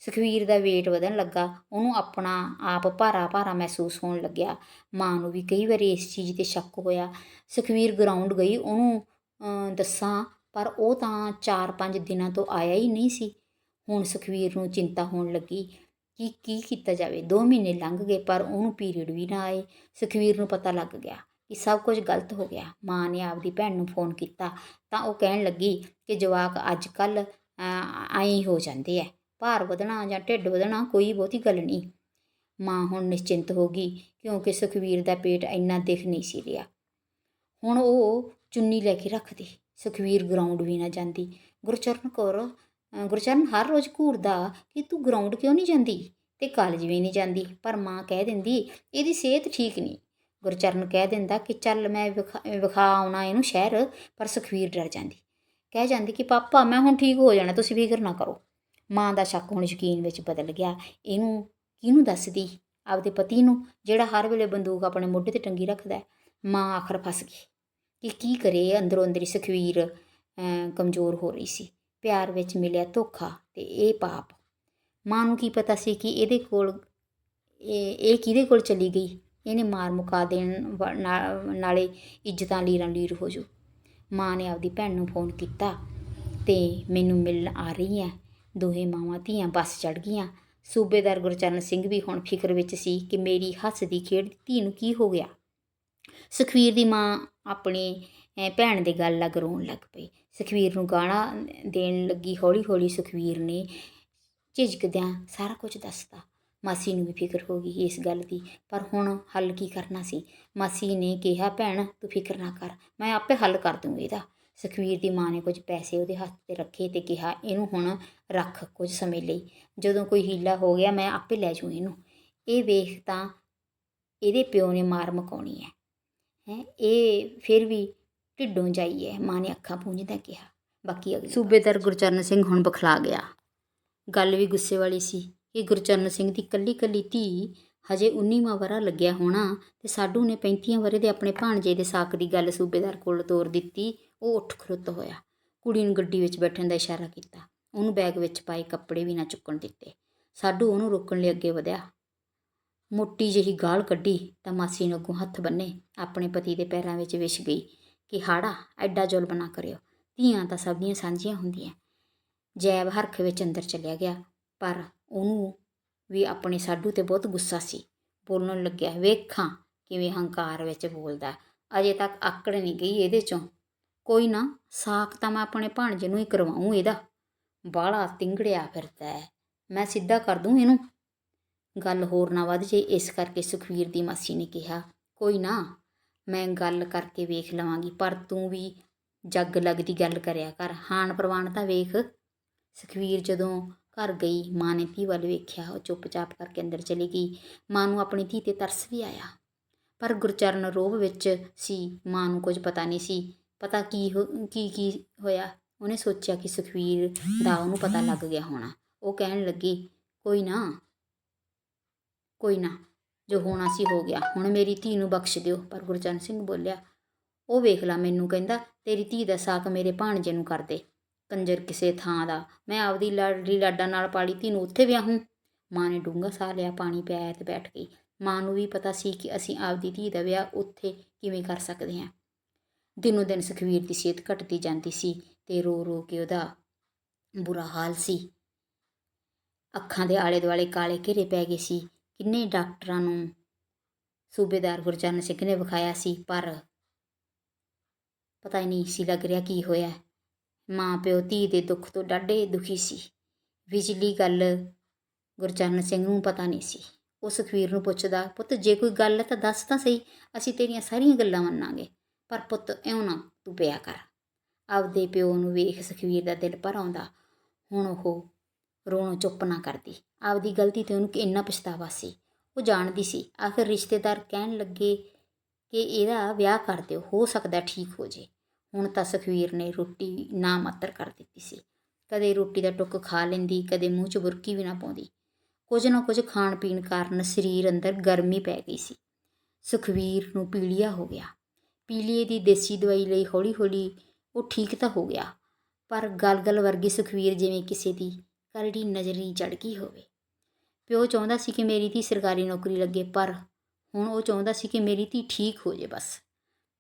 ਸੁਖਵੀਰ ਦਾ weight ਵਧਣ ਲੱਗਾ, ਉਹਨੂੰ ਆਪਣਾ ਆਪ ਭਾਰਾ ਭਾਰਾ ਮਹਿਸੂਸ ਹੋਣ ਲੱਗਿਆ। ਮਾਂ ਨੂੰ ਵੀ ਕਈ ਵਾਰੀ ਇਸ ਚੀਜ਼ ਤੇ ਸ਼ੱਕ ਹੋਇਆ। ਸੁਖਵੀਰ ਗਰਾਊਂਡ ਗਈ, ਉਹਨੂੰ ਦੱਸਾਂ, ਪਰ ਉਹ ਤਾਂ 4-5 ਦਿਨਾਂ ਤੋਂ ਆਇਆ ਹੀ ਨਹੀਂ ਸੀ। ਹੁਣ ਸੁਖਵੀਰ ਨੂੰ ਚਿੰਤਾ ਹੋਣ ਲੱਗੀ ਕਿ ਕੀ ਕੀਤਾ ਜਾਵੇ। 2 ਮਹੀਨੇ ਲੰਘ ਗਏ, ਪਰ ਉਹਨੂੰ ਪੀਰੀਅਡ ਵੀ ਨਾ ਆਏ। ਸੁਖਵੀਰ ਨੂੰ ਪਤਾ ਲੱਗ ਗਿਆ ਕਿ ਸਭ ਕੁਝ ਗਲਤ ਹੋ ਗਿਆ। ਮਾਂ ਨੇ ਆਪਦੀ ਭੈਣ ਨੂੰ ਫੋਨ ਕੀਤਾ ਤਾਂ ਉਹ ਕਹਿਣ ਲੱਗੀ ਕਿ ਜਵਾਕ ਅੱਜ ਕੱਲ ਆਈ ਹੋ ਜਾਂਦੇ ਐ। ਭਾਰ ਵਧਣਾ ਜਾਂ ਢਿੱਡ ਵਧਣਾ ਕੋਈ ਬਹੁਤੀ ਗੱਲ ਨਹੀਂ। ਮਾਂ ਹੁਣ ਨਿਸ਼ਚਿੰਤ ਹੋ ਗਈ ਕਿਉਂਕਿ ਸੁਖਵੀਰ ਦਾ ਪੇਟ ਇੰਨਾ ਦਿਖ ਨਹੀਂ ਸੀ ਰਿਹਾ। ਹੁਣ ਉਹ ਚੁੰਨੀ ਲੈ ਕੇ ਰੱਖਦੀ ਸੁਖਵੀਰ ਗਰਾਊਂਡ ਵੀ ਨਾ ਜਾਂਦੀ। ਗੁਰਚਰਨ ਕੌਰ ਗੁਰਚਰਨ ਹਰ ਰੋਜ਼ ਘੂਰਦਾ ਕਿ ਤੂੰ ਗਰਾਊਂਡ ਕਿਉਂ ਨਹੀਂ ਜਾਂਦੀ? ਤੇ ਕਾਲਜ ਵੀ ਨਹੀਂ ਜਾਂਦੀ। ਪਰ ਮਾਂ ਕਹਿ ਦਿੰਦੀ, ਇਹਦੀ ਸਿਹਤ ਠੀਕ ਨਹੀਂ। ਗੁਰਚਰਨ ਕਹਿ ਦਿੰਦਾ ਕਿ ਚੱਲ ਮੈਂ ਵਿਖਾ ਵਿਖਾ ਆਉਣਾ ਇਹਨੂੰ ਸ਼ਹਿਰ ਪਰ ਸੁਖਵੀਰ ਡਰ ਜਾਂਦੀ। ਕਹਿ ਜਾਂਦੀ ਕਿ ਪਾਪਾ ਮੈਂ ਹੁਣ ਠੀਕ ਹੋ ਜਾਣਾ ਤੁਸੀਂ ਫਿਕਰ ਨਾ ਕਰੋ। ਮਾਂ ਦਾ ਸ਼ੱਕ ਹੁਣ ਯਕੀਨ ਵਿੱਚ ਬਦਲ ਗਿਆ। ਇਹਨੂੰ ਕਿਹਨੂੰ ਦੱਸਦੀ? ਆਪਦੇ ਪਤੀ ਨੂੰ ਜਿਹੜਾ ਹਰ ਵੇਲੇ ਬੰਦੂਕ ਆਪਣੇ ਮੋਢੇ ਤੇ ਟੰਗੀ ਰੱਖਦਾ ਮਾਂ ਆਖਰ ਫਸ ਗਈ ਕਿ ਕੀ ਕਰੇ ਅੰਦਰੋਂ ਅੰਦਰੀ ਸੁਖਵੀਰ ਅਮ, ਕਮਜ਼ੋਰ ਹੋ ਰਹੀ ਸੀ। ਪਿਆਰ ਵਿੱਚ ਮਿਲਿਆ ਧੋਖਾ ਤੇ ਇਹ ਪਾਪ। ਮਾਂ ਨੂੰ ਕੀ ਪਤਾ ਸੀ ਕਿ ਇਹਦੇ ਕੋਲ ਇਹ ਇਹ ਕਿਹਦੇ ਕੋਲ ਚਲੀ ਗਈ? ਇਹਨੇ ਮਾਰ ਮੁਕਾ ਦੇਣ ਵਾ- ਨਾ- ਨਾਲੇ ਇੱਜ਼ਤਾਂ ਲੀਰਾਂ ਲੀਰ ਹੋ ਜੂ ਮਾਂ ਨੇ ਆਪਦੀ ਭੈਣ ਨੂੰ ਫੋਨ ਕੀਤਾ ਤੇ ਮੈਨੂੰ ਮਿਲਣ ਆ ਰਹੀ ਹੈ ਦੋਹੇ ਮਾਵਾਂ ਧੀਆਂ ਬੱਸ ਚੜ ਗਈਆਂ। ਸੂਬੇਦਾਰ ਗੁਰਚਰਨ ਸਿੰਘ ਵੀ ਹੁਣ ਫਿਕਰ ਵਿੱਚ ਸੀ ਕਿ ਮੇਰੀ ਹੱਸਦੀ ਖੇਡਦੀ ਧੀ ਨੂੰ ਕੀ ਹੋ ਗਿਆ। ਸੁਖਵੀਰ ਦੀ ਮਾਂ ਆਪਣੇ ਭੈਣ ਦੇ ਗੱਲ ਲੱਗ ਰੋਣ ਲੱਗ ਪਈ। ਸੁਖਵੀਰ ਨੂੰ ਗਾਣਾ ਦੇਣ ਲੱਗੀ ਹੌਲੀ ਹੌਲੀ ਸੁਖਵੀਰ ਨੇ ਝਿਜਕਦਿਆਂ ਸਾਰਾ ਕੁਝ ਦੱਸਤਾ। ਮਾਸੀ ਨੂੰ ਵੀ ਫਿਕਰ ਹੋ ਗਈ ਇਸ ਗੱਲ ਦੀ ਪਰ ਹੁਣ ਹੱਲ ਕੀ ਕਰਨਾ ਸੀ? ਮਾਸੀ ਨੇ ਕਿਹਾ ਭੈਣ ਤੂੰ ਫਿਕਰ ਨਾ ਕਰ ਮੈਂ ਆਪੇ ਹੱਲ ਕਰ ਦੂੰਗੀ ਇਹਦਾ। ਸੁਖਵੀਰ ਦੀ ਮਾਂ ਨੇ ਕੁਝ ਪੈਸੇ ਉਹਦੇ ਹੱਥ ਤੇ ਰੱਖੇ ਤੇ ਕਿਹਾ ਇਹਨੂੰ ਹੁਣ ਰੱਖ ਕੁਝ ਸਮੇਂ ਲਈ। ਜਦੋਂ ਕੋਈ ਹੀਲਾ ਹੋ ਗਿਆ ਮੈਂ ਆਪੇ ਲੈ ਜੂ ਇਹਨੂੰ। ਇਹ ਵੇਖ ਤਾਂ ਇਹਦੇ ਪਿਓ ਨੇ ਮਾਰ ਮਕਾਉਣੀ ਹੈ। ਹੈ ਇਹ ਫਿਰ ਵੀ ਢਿੱਡੋਂ ਜਾਈ ਹੈ ਮਾਂ ਨੇ ਅੱਖਾਂ ਪੂੰਝਦਾ ਕਿਹਾ। ਬਾਕੀ ਸੂਬੇਦਾਰ ਗੁਰਚਰਨ ਸਿੰਘ ਹੁਣ ਬਖਲਾ ਗਿਆ। ਗੱਲ ਵੀ ਗੁੱਸੇ ਵਾਲੀ ਸੀ। ਕਿ ਗੁਰਚਰਨ ਸਿੰਘ ਦੀ ਕੱਲੀ ਕੱਲੀ ਧੀ ਹਜੇ 19ਵਾਂ ਵਰਾ ਲੱਗਿਆ ਹੋਣਾ ਤੇ ਸਾਡੂ ਨੇ 35 ਵਰੇ ਦੇ ਆਪਣੇ ਭਾਣਜੇ ਦੇ ਸਾਕ ਦੀ ਗੱਲ ਸੂਬੇਦਾਰ ਕੋਲ ਤੋਰ ਦਿੱਤੀ, ਉਹ ਉੱਠ ਖਰੁੱਤ ਹੋਇਆ। ਕੁੜੀ ਨੂੰ ਗੱਡੀ ਵਿੱਚ ਬੈਠਣ ਦਾ ਇਸ਼ਾਰਾ ਕੀਤਾ। ਉਹਨੂੰ ਬੈਗ ਵਿੱਚ ਪਾਏ ਕੱਪੜੇ ਵੀ ਨਾ ਚੁੱਕਣ ਦਿੱਤੇ। ਸਾਡੂ ਉਹਨੂੰ ਰੋਕਣ ਲਈ ਅੱਗੇ ਵਧਿਆ। ਮੋਟੀ ਜਿਹੀ ਗਾਲ ਕੱਢੀ ਤਾਂ ਮਾਸੀ ਨੂੰ ਅੱਗੋਂ ਹੱਥ ਬੰਨੇ, ਆਪਣੇ ਪਤੀ ਦੇ ਪੈਰਾਂ ਵਿੱਚ ਵਿਛ ਗਈ ਕਿ ਹਾੜਾ, ਐਡਾ ਜ਼ੁਲਮ ਨਾ ਕਰਿਓ। ਧੀਆਂ ਤਾਂ ਸਭ ਦੀਆਂ ਸਾਂਝੀਆਂ ਹੁੰਦੀਆਂ। ਜੈਬ ਹਰਖ ਵਿੱਚ ਅੰਦਰ ਚਲਿਆ ਗਿਆ। ਪਰ ਉਹਨੂੰ ਵੀ ਆਪਣੇ ਸਾਡੂ ਤੇ ਬਹੁਤ ਗੁੱਸਾ ਸੀ। ਬੋਲਣ ਲੱਗਿਆ, ਵੇਖਾਂ ਕਿਵੇਂ ਹੰਕਾਰ ਵਿੱਚ ਬੋਲਦਾ ਅਜੇ ਤੱਕ ਆਕੜ ਨਹੀਂ ਗਈ ਇਹਦੇ ਚੋਂ। ਕੋਈ ਨਾ ਸਾਕ ਤਾਂ ਮੈਂ ਆਪਣੇ ਭਾਣਜੇ ਨੂੰ ਹੀ ਕਰਵਾਉਂ ਇਹਦਾ। ਬਾਹਲਾ ਤਿੰਗੜਿਆ ਫਿਰਦਾ ਹੈ। ਮੈਂ ਸਿੱਧਾ ਕਰ ਦੂੰ ਇਹਨੂੰ? ਗੱਲ ਹੋਰ ਨਾ ਵੱਧ ਜੇ ਇਸ ਕਰਕੇ ਸੁਖਵੀਰ ਦੀ ਮਾਸੀ ਨੇ ਕਿਹਾ, ਕੋਈ ਨਾ, ਮੈਂ ਗੱਲ ਕਰਕੇ ਵੇਖ ਲਵਾਂਗੀ, ਪਰ ਤੂੰ ਵੀ ਜੱਗ ਲੱਗਦੀ ਗੱਲ ਕਰਿਆ ਕਰ। ਹਾਨ ਪ੍ਰਵਾਨ ਤਾਂ ਵੇਖ। ਸੁਖਵੀਰ ਜਦੋਂ ਘਰ ਗਈ, ਮਾਂ ਨੇ ਧੀ ਵੱਲ ਵੇਖਿਆ, ਉਹ ਚੁੱਪਚਾਪ ਕਰਕੇ ਅੰਦਰ ਚਲੀ ਗਈ। ਮਾਂ ਨੂੰ ਆਪਣੀ ਧੀ ਤੇ ਤਰਸ ਵੀ ਆਇਆ। ਪਰ ਗੁਰਚਰਨ ਰੋਬ ਵਿੱਚ ਸੀ, ਮਾਂ ਨੂੰ ਕੁਝ ਪਤਾ ਨਹੀਂ ਸੀ। ਪਤਾ ਕੀ ਹੋ- ਕੀ ਕੀ ਹੋਇਆ? ਉਹਨੇ ਸੋਚਿਆ ਕਿ ਸੁਖਵੀਰ ਦਾ ਉਹਨੂੰ ਪਤਾ ਲੱਗ ਗਿਆ ਹੋਣਾ। ਉਹ ਕਹਿਣ ਲੱਗੀ, ਕੋਈ ਨਾ ਕੋਈ ਨਾ, ਜੋ ਹੋਣਾ ਸੀ ਹੋ ਗਿਆ। ਹੁਣ ਮੇਰੀ ਧੀ ਨੂੰ ਬਖਸ਼ ਦਿਓ। ਪਰ ਗੁਰਚਰਨ ਸਿੰਘ ਬੋਲਿਆ, ਉਹ ਵੇਖ ਲਾ ਮੈਨੂੰ, ਕਹਿੰਦਾ, ਤੇਰੀ ਧੀ ਦਾ ਸਾਕ ਮੇਰੇ ਭਾਣਜੇ ਨੂੰ ਕਰ ਦੇ। ਕੰਜਰ ਕਿਸੇ ਥਾਂ ਦਾ। ਮੈਂ ਆਪਦੀ ਲਾਡਲੀ ਲਾਡਾਂ ਨਾਲ ਪਾਲੀ ਧੀ ਨੂੰ ਉੱਥੇ ਵਿਆਹੂੰ। ਮਾਂ ਨੇ ਡੂੰਘਾ ਸਾਹ ਲਿਆ, ਪਾਣੀ ਪਿਆਇਆ ਤੇ ਬੈਠ ਗਈ। ਮਾਂ ਨੂੰ ਵੀ ਪਤਾ ਸੀ ਕਿ ਅਸੀਂ ਆਪਦੀ ਧੀ ਦਾ ਵਿਆਹ ਉੱਥੇ ਕਿਵੇਂ ਕਰ ਸਕਦੇ ਹਾਂ। ਦਿਨੋ ਦਿਨ ਸੁਖਵੀਰ ਦੀ ਸਿਹਤ ਘਟਦੀ ਜਾਂਦੀ ਸੀ ਤੇ ਰੋ ਰੋ ਕੇ ਉਹਦਾ ਬੁਰਾ ਹਾਲ ਸੀ। ਅੱਖਾਂ ਦੇ ਆਲੇ ਦੁਆਲੇ ਕਾਲੇ ਘੇਰੇ ਪੈ ਗਏ ਸੀ। ਕਿੰਨੇ ਡਾਕਟਰਾਂ ਨੂੰ ਸੂਬੇਦਾਰ ਗੁਰਚਰਨ ਸਿੰਘ ਨੇ ਵਿਖਾਇਆ ਸੀ, ਪਰ ਪਤਾ ਹੀ ਨਹੀਂ ਸੀ ਲੱਗ ਰਿਹਾ ਕੀ ਹੋਇਆ। ਮਾਂ ਪਿਓ ਧੀ ਦੇ ਦੁੱਖ ਤੋਂ ਡਾਢੇ ਦੁਖੀ ਸੀ। ਵਿਚਲੀ ਗੱਲ ਗੁਰਚਰਨ ਸਿੰਘ ਨੂੰ ਪਤਾ ਨਹੀਂ ਸੀ। ਉਹ ਸੁਖਵੀਰ ਨੂੰ ਪੁੱਛਦਾ, ਪੁੱਤ, ਜੇ ਕੋਈ ਗੱਲ ਹੈ ਤਾਂ ਦੱਸ ਤਾਂ ਸਹੀ, ਅਸੀਂ ਤੇਰੀਆਂ ਸਾਰੀਆਂ ਗੱਲਾਂ ਮੰਨਾਂਗੇ, ਪਰ ਪੁੱਤ, ਇਉਂ ਨਾ ਤੂੰ ਪਿਆ ਕਰ। ਆਪਦੇ ਪਿਓ ਨੂੰ ਵੇਖ ਸੁਖਵੀਰ ਦਾ ਦਿਲ ਭਰ ਆਉਂਦਾ। ਹੁਣ ਉਹ ਰੋਣੋਂ ਚੁੱਪ ਨਾ ਕਰਦੀ। ਆਪਦੀ ਗਲਤੀ ਤੇ ਉਹਨੂੰ ਇੰਨਾ ਪਛਤਾਵਾ ਸੀ। ਉਹ ਜਾਣਦੀ ਸੀ, ਆਖਰ ਰਿਸ਼ਤੇਦਾਰ ਕਹਿਣ ਲੱਗੇ ਕਿ ਇਹਦਾ ਵਿਆਹ ਕਰ ਦਿਓ, ਹੋ ਸਕਦਾ ਠੀਕ ਹੋ ਜੇ। ਹੁਣ ਤਾਂ ਸੁਖਵੀਰ ਨੇ ਰੋਟੀ ਨਾ ਮਾਤਰ ਕਰ ਦਿੱਤੀ ਸੀ। ਕਦੇ ਰੋਟੀ ਦਾ ਟੁੱਕ ਖਾ ਲੈਂਦੀ, ਕਦੇ ਮੂੰਹ 'ਚ ਬੁਰਕੀ ਵੀ ਨਾ ਪਾਉਂਦੀ। ਕੁਝ ਨਾ ਕੁਝ ਖਾਣ ਪੀਣ ਕਾਰਨ ਸਰੀਰ ਅੰਦਰ ਗਰਮੀ ਪੈ ਗਈ ਸੀ। ਸੁਖਵੀਰ ਨੂੰ ਪੀਲੀਆ ਹੋ ਗਿਆ। ਪੀਲੀਏ ਦੀ ਦੇਸੀ ਦਵਾਈ ਲਈ ਹੌਲੀ-ਹੌਲੀ ਉਹ ਠੀਕ ਤਾਂ ਹੋ ਗਿਆ, ਪਰ ਗਲਗਲ ਵਰਗੀ ਸੁਖਵੀਰ ਜਿਵੇਂ ਕਿਸੇ ਦੀ ਕਰੜੀ ਨਜ਼ਰੀ ਚੜ ਗਈ ਹੋਵੇ। ਪਿਓ ਚਾਹੁੰਦਾ ਸੀ ਕਿ ਮੇਰੀ ਧੀ ਸਰਕਾਰੀ ਨੌਕਰੀ ਲੱਗੇ, ਪਰ ਹੁਣ ਉਹ ਚਾਹੁੰਦਾ ਸੀ ਕਿ ਮੇਰੀ ਧੀ ਠੀਕ ਹੋ ਜੇ ਬਸ।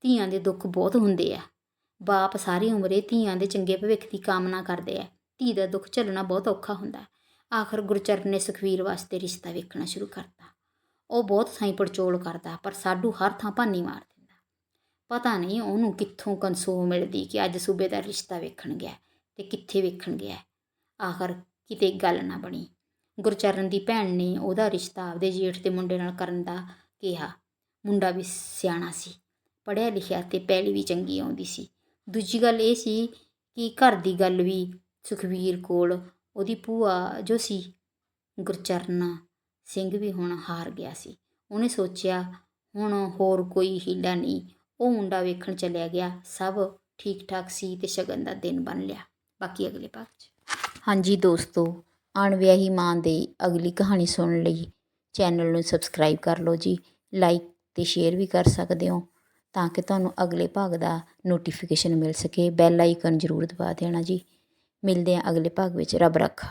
ਧੀਆਂ ਦੇ ਦੁੱਖ ਬਹੁਤ ਹੁੰਦੇ ਆ। ਬਾਪ ਸਾਰੀ ਉਮਰੇ ਧੀਆਂ ਦੇ ਚੰਗੇ ਭਵਿੱਖ ਦੀ ਕਾਮਨਾ ਕਰਦੇ ਆ। ਧੀ ਦਾ ਦੁੱਖ ਝੱਲਣਾ ਬਹੁਤ ਔਖਾ ਹੁੰਦਾ। ਆਖਰ ਗੁਰਚਰਨ ਨੇ ਸੁਖਵੀਰ ਵਾਸਤੇ ਰਿਸ਼ਤਾ ਵੇਖਣਾ ਸ਼ੁਰੂ ਕਰਤਾ। ਉਹ ਬਹੁਤ ਥਾਈਂ ਪੜਚੋਲ ਕਰਦਾ, ਪਰ ਸਾਡੂ ਹਰ ਥਾਂ ਭਾਨੀ ਮਾਰ ਦਿੰਦਾ। ਪਤਾ ਨਹੀਂ ਉਹਨੂੰ ਕਿੱਥੋਂ ਕਨਸੋ ਮਿਲਦੀ ਕਿ ਅੱਜ ਸੂਬੇ ਦਾ ਰਿਸ਼ਤਾ ਵੇਖਣ ਗਿਆ ਤੇ ਕਿੱਥੇ ਵੇਖਣ ਗਿਆ। ਆਖਰ ਕਿਤੇ ਗੱਲ ਨਾ ਬਣੀ। ਗੁਰਚਰਨ ਦੀ ਭੈਣ ਨੇ ਉਹਦਾ ਰਿਸ਼ਤਾ ਆਪਦੇ ਜੇਠ ਦੇ ਮੁੰਡੇ ਨਾਲ ਕਰਨ ਦਾ ਕਿਹਾ। ਮੁੰਡਾ ਵੀ ਸਿਆਣਾ ਸੀ। ਪੜ੍ਹਿਆ ਲਿਖਿਆ ਤੇ ਪਹਿਲੀ ਵੀ ਚੰਗੀ ਆਉਂਦੀ ਸੀ। ਦੂਜੀ ਗੱਲ ਇਹ ਸੀ ਕਿ ਘਰ ਦੀ ਗੱਲ ਵੀ ਸੁਖਬੀਰ ਕੋਲ, ਉਹਦੀ ਭੂਆ ਜੋ ਸੀ, ਗੁਰਚਰਨ ਸਿੰਘ ਵੀ ਹੁਣ ਹਾਰ ਗਿਆ ਸੀ। ਉਹਨੇ ਸੋਚਿਆ, ਹੁਣ ਹੋਰ ਕੋਈ ਹੀਲਾ ਨਹੀਂ। ਉਹ ਮੁੰਡਾ ਵੇਖਣ ਚਲਿਆ ਗਿਆ। ਸਭ ਠੀਕ ਠਾਕ ਸੀ ਤੇ ਸ਼ਗਨ ਦਾ ਦਿਨ ਬਣ ਲਿਆ। ਬਾਕੀ ਅਗਲੇ ਭਾਗ 'ਚ। ਹਾਂਜੀ ਦੋਸਤੋ ਅਣਵਿਆਹੀ ਮਾਂ ਦੀ ਅਗਲੀ ਕਹਾਣੀ ਸੁਣਨ ਲਈ ਚੈਨਲ ਨੂੰ ਸਬਸਕ੍ਰਾਈਬ ਕਰ ਲਓ ਜੀ। ਲਾਈਕ ਤੇ ਸ਼ੇਅਰ ਵੀ ਕਰ ਸਕਦੇ ਹੋ। ਤਾਂ ਕਿ ਤੁਹਾਨੂੰ ਅਗਲੇ ਭਾਗ ਦਾ ਨੋਟੀਫਿਕੇਸ਼ਨ ਮਿਲ ਸਕੇ। ਬੈਲ ਆਈਕਨ ਜ਼ਰੂਰ ਦਬਾ ਦੇਣਾ ਜੀ। ਮਿਲਦੇ ਹਾਂ ਅਗਲੇ ਭਾਗ ਵਿੱਚ। ਰੱਬ ਰੱਖਾ।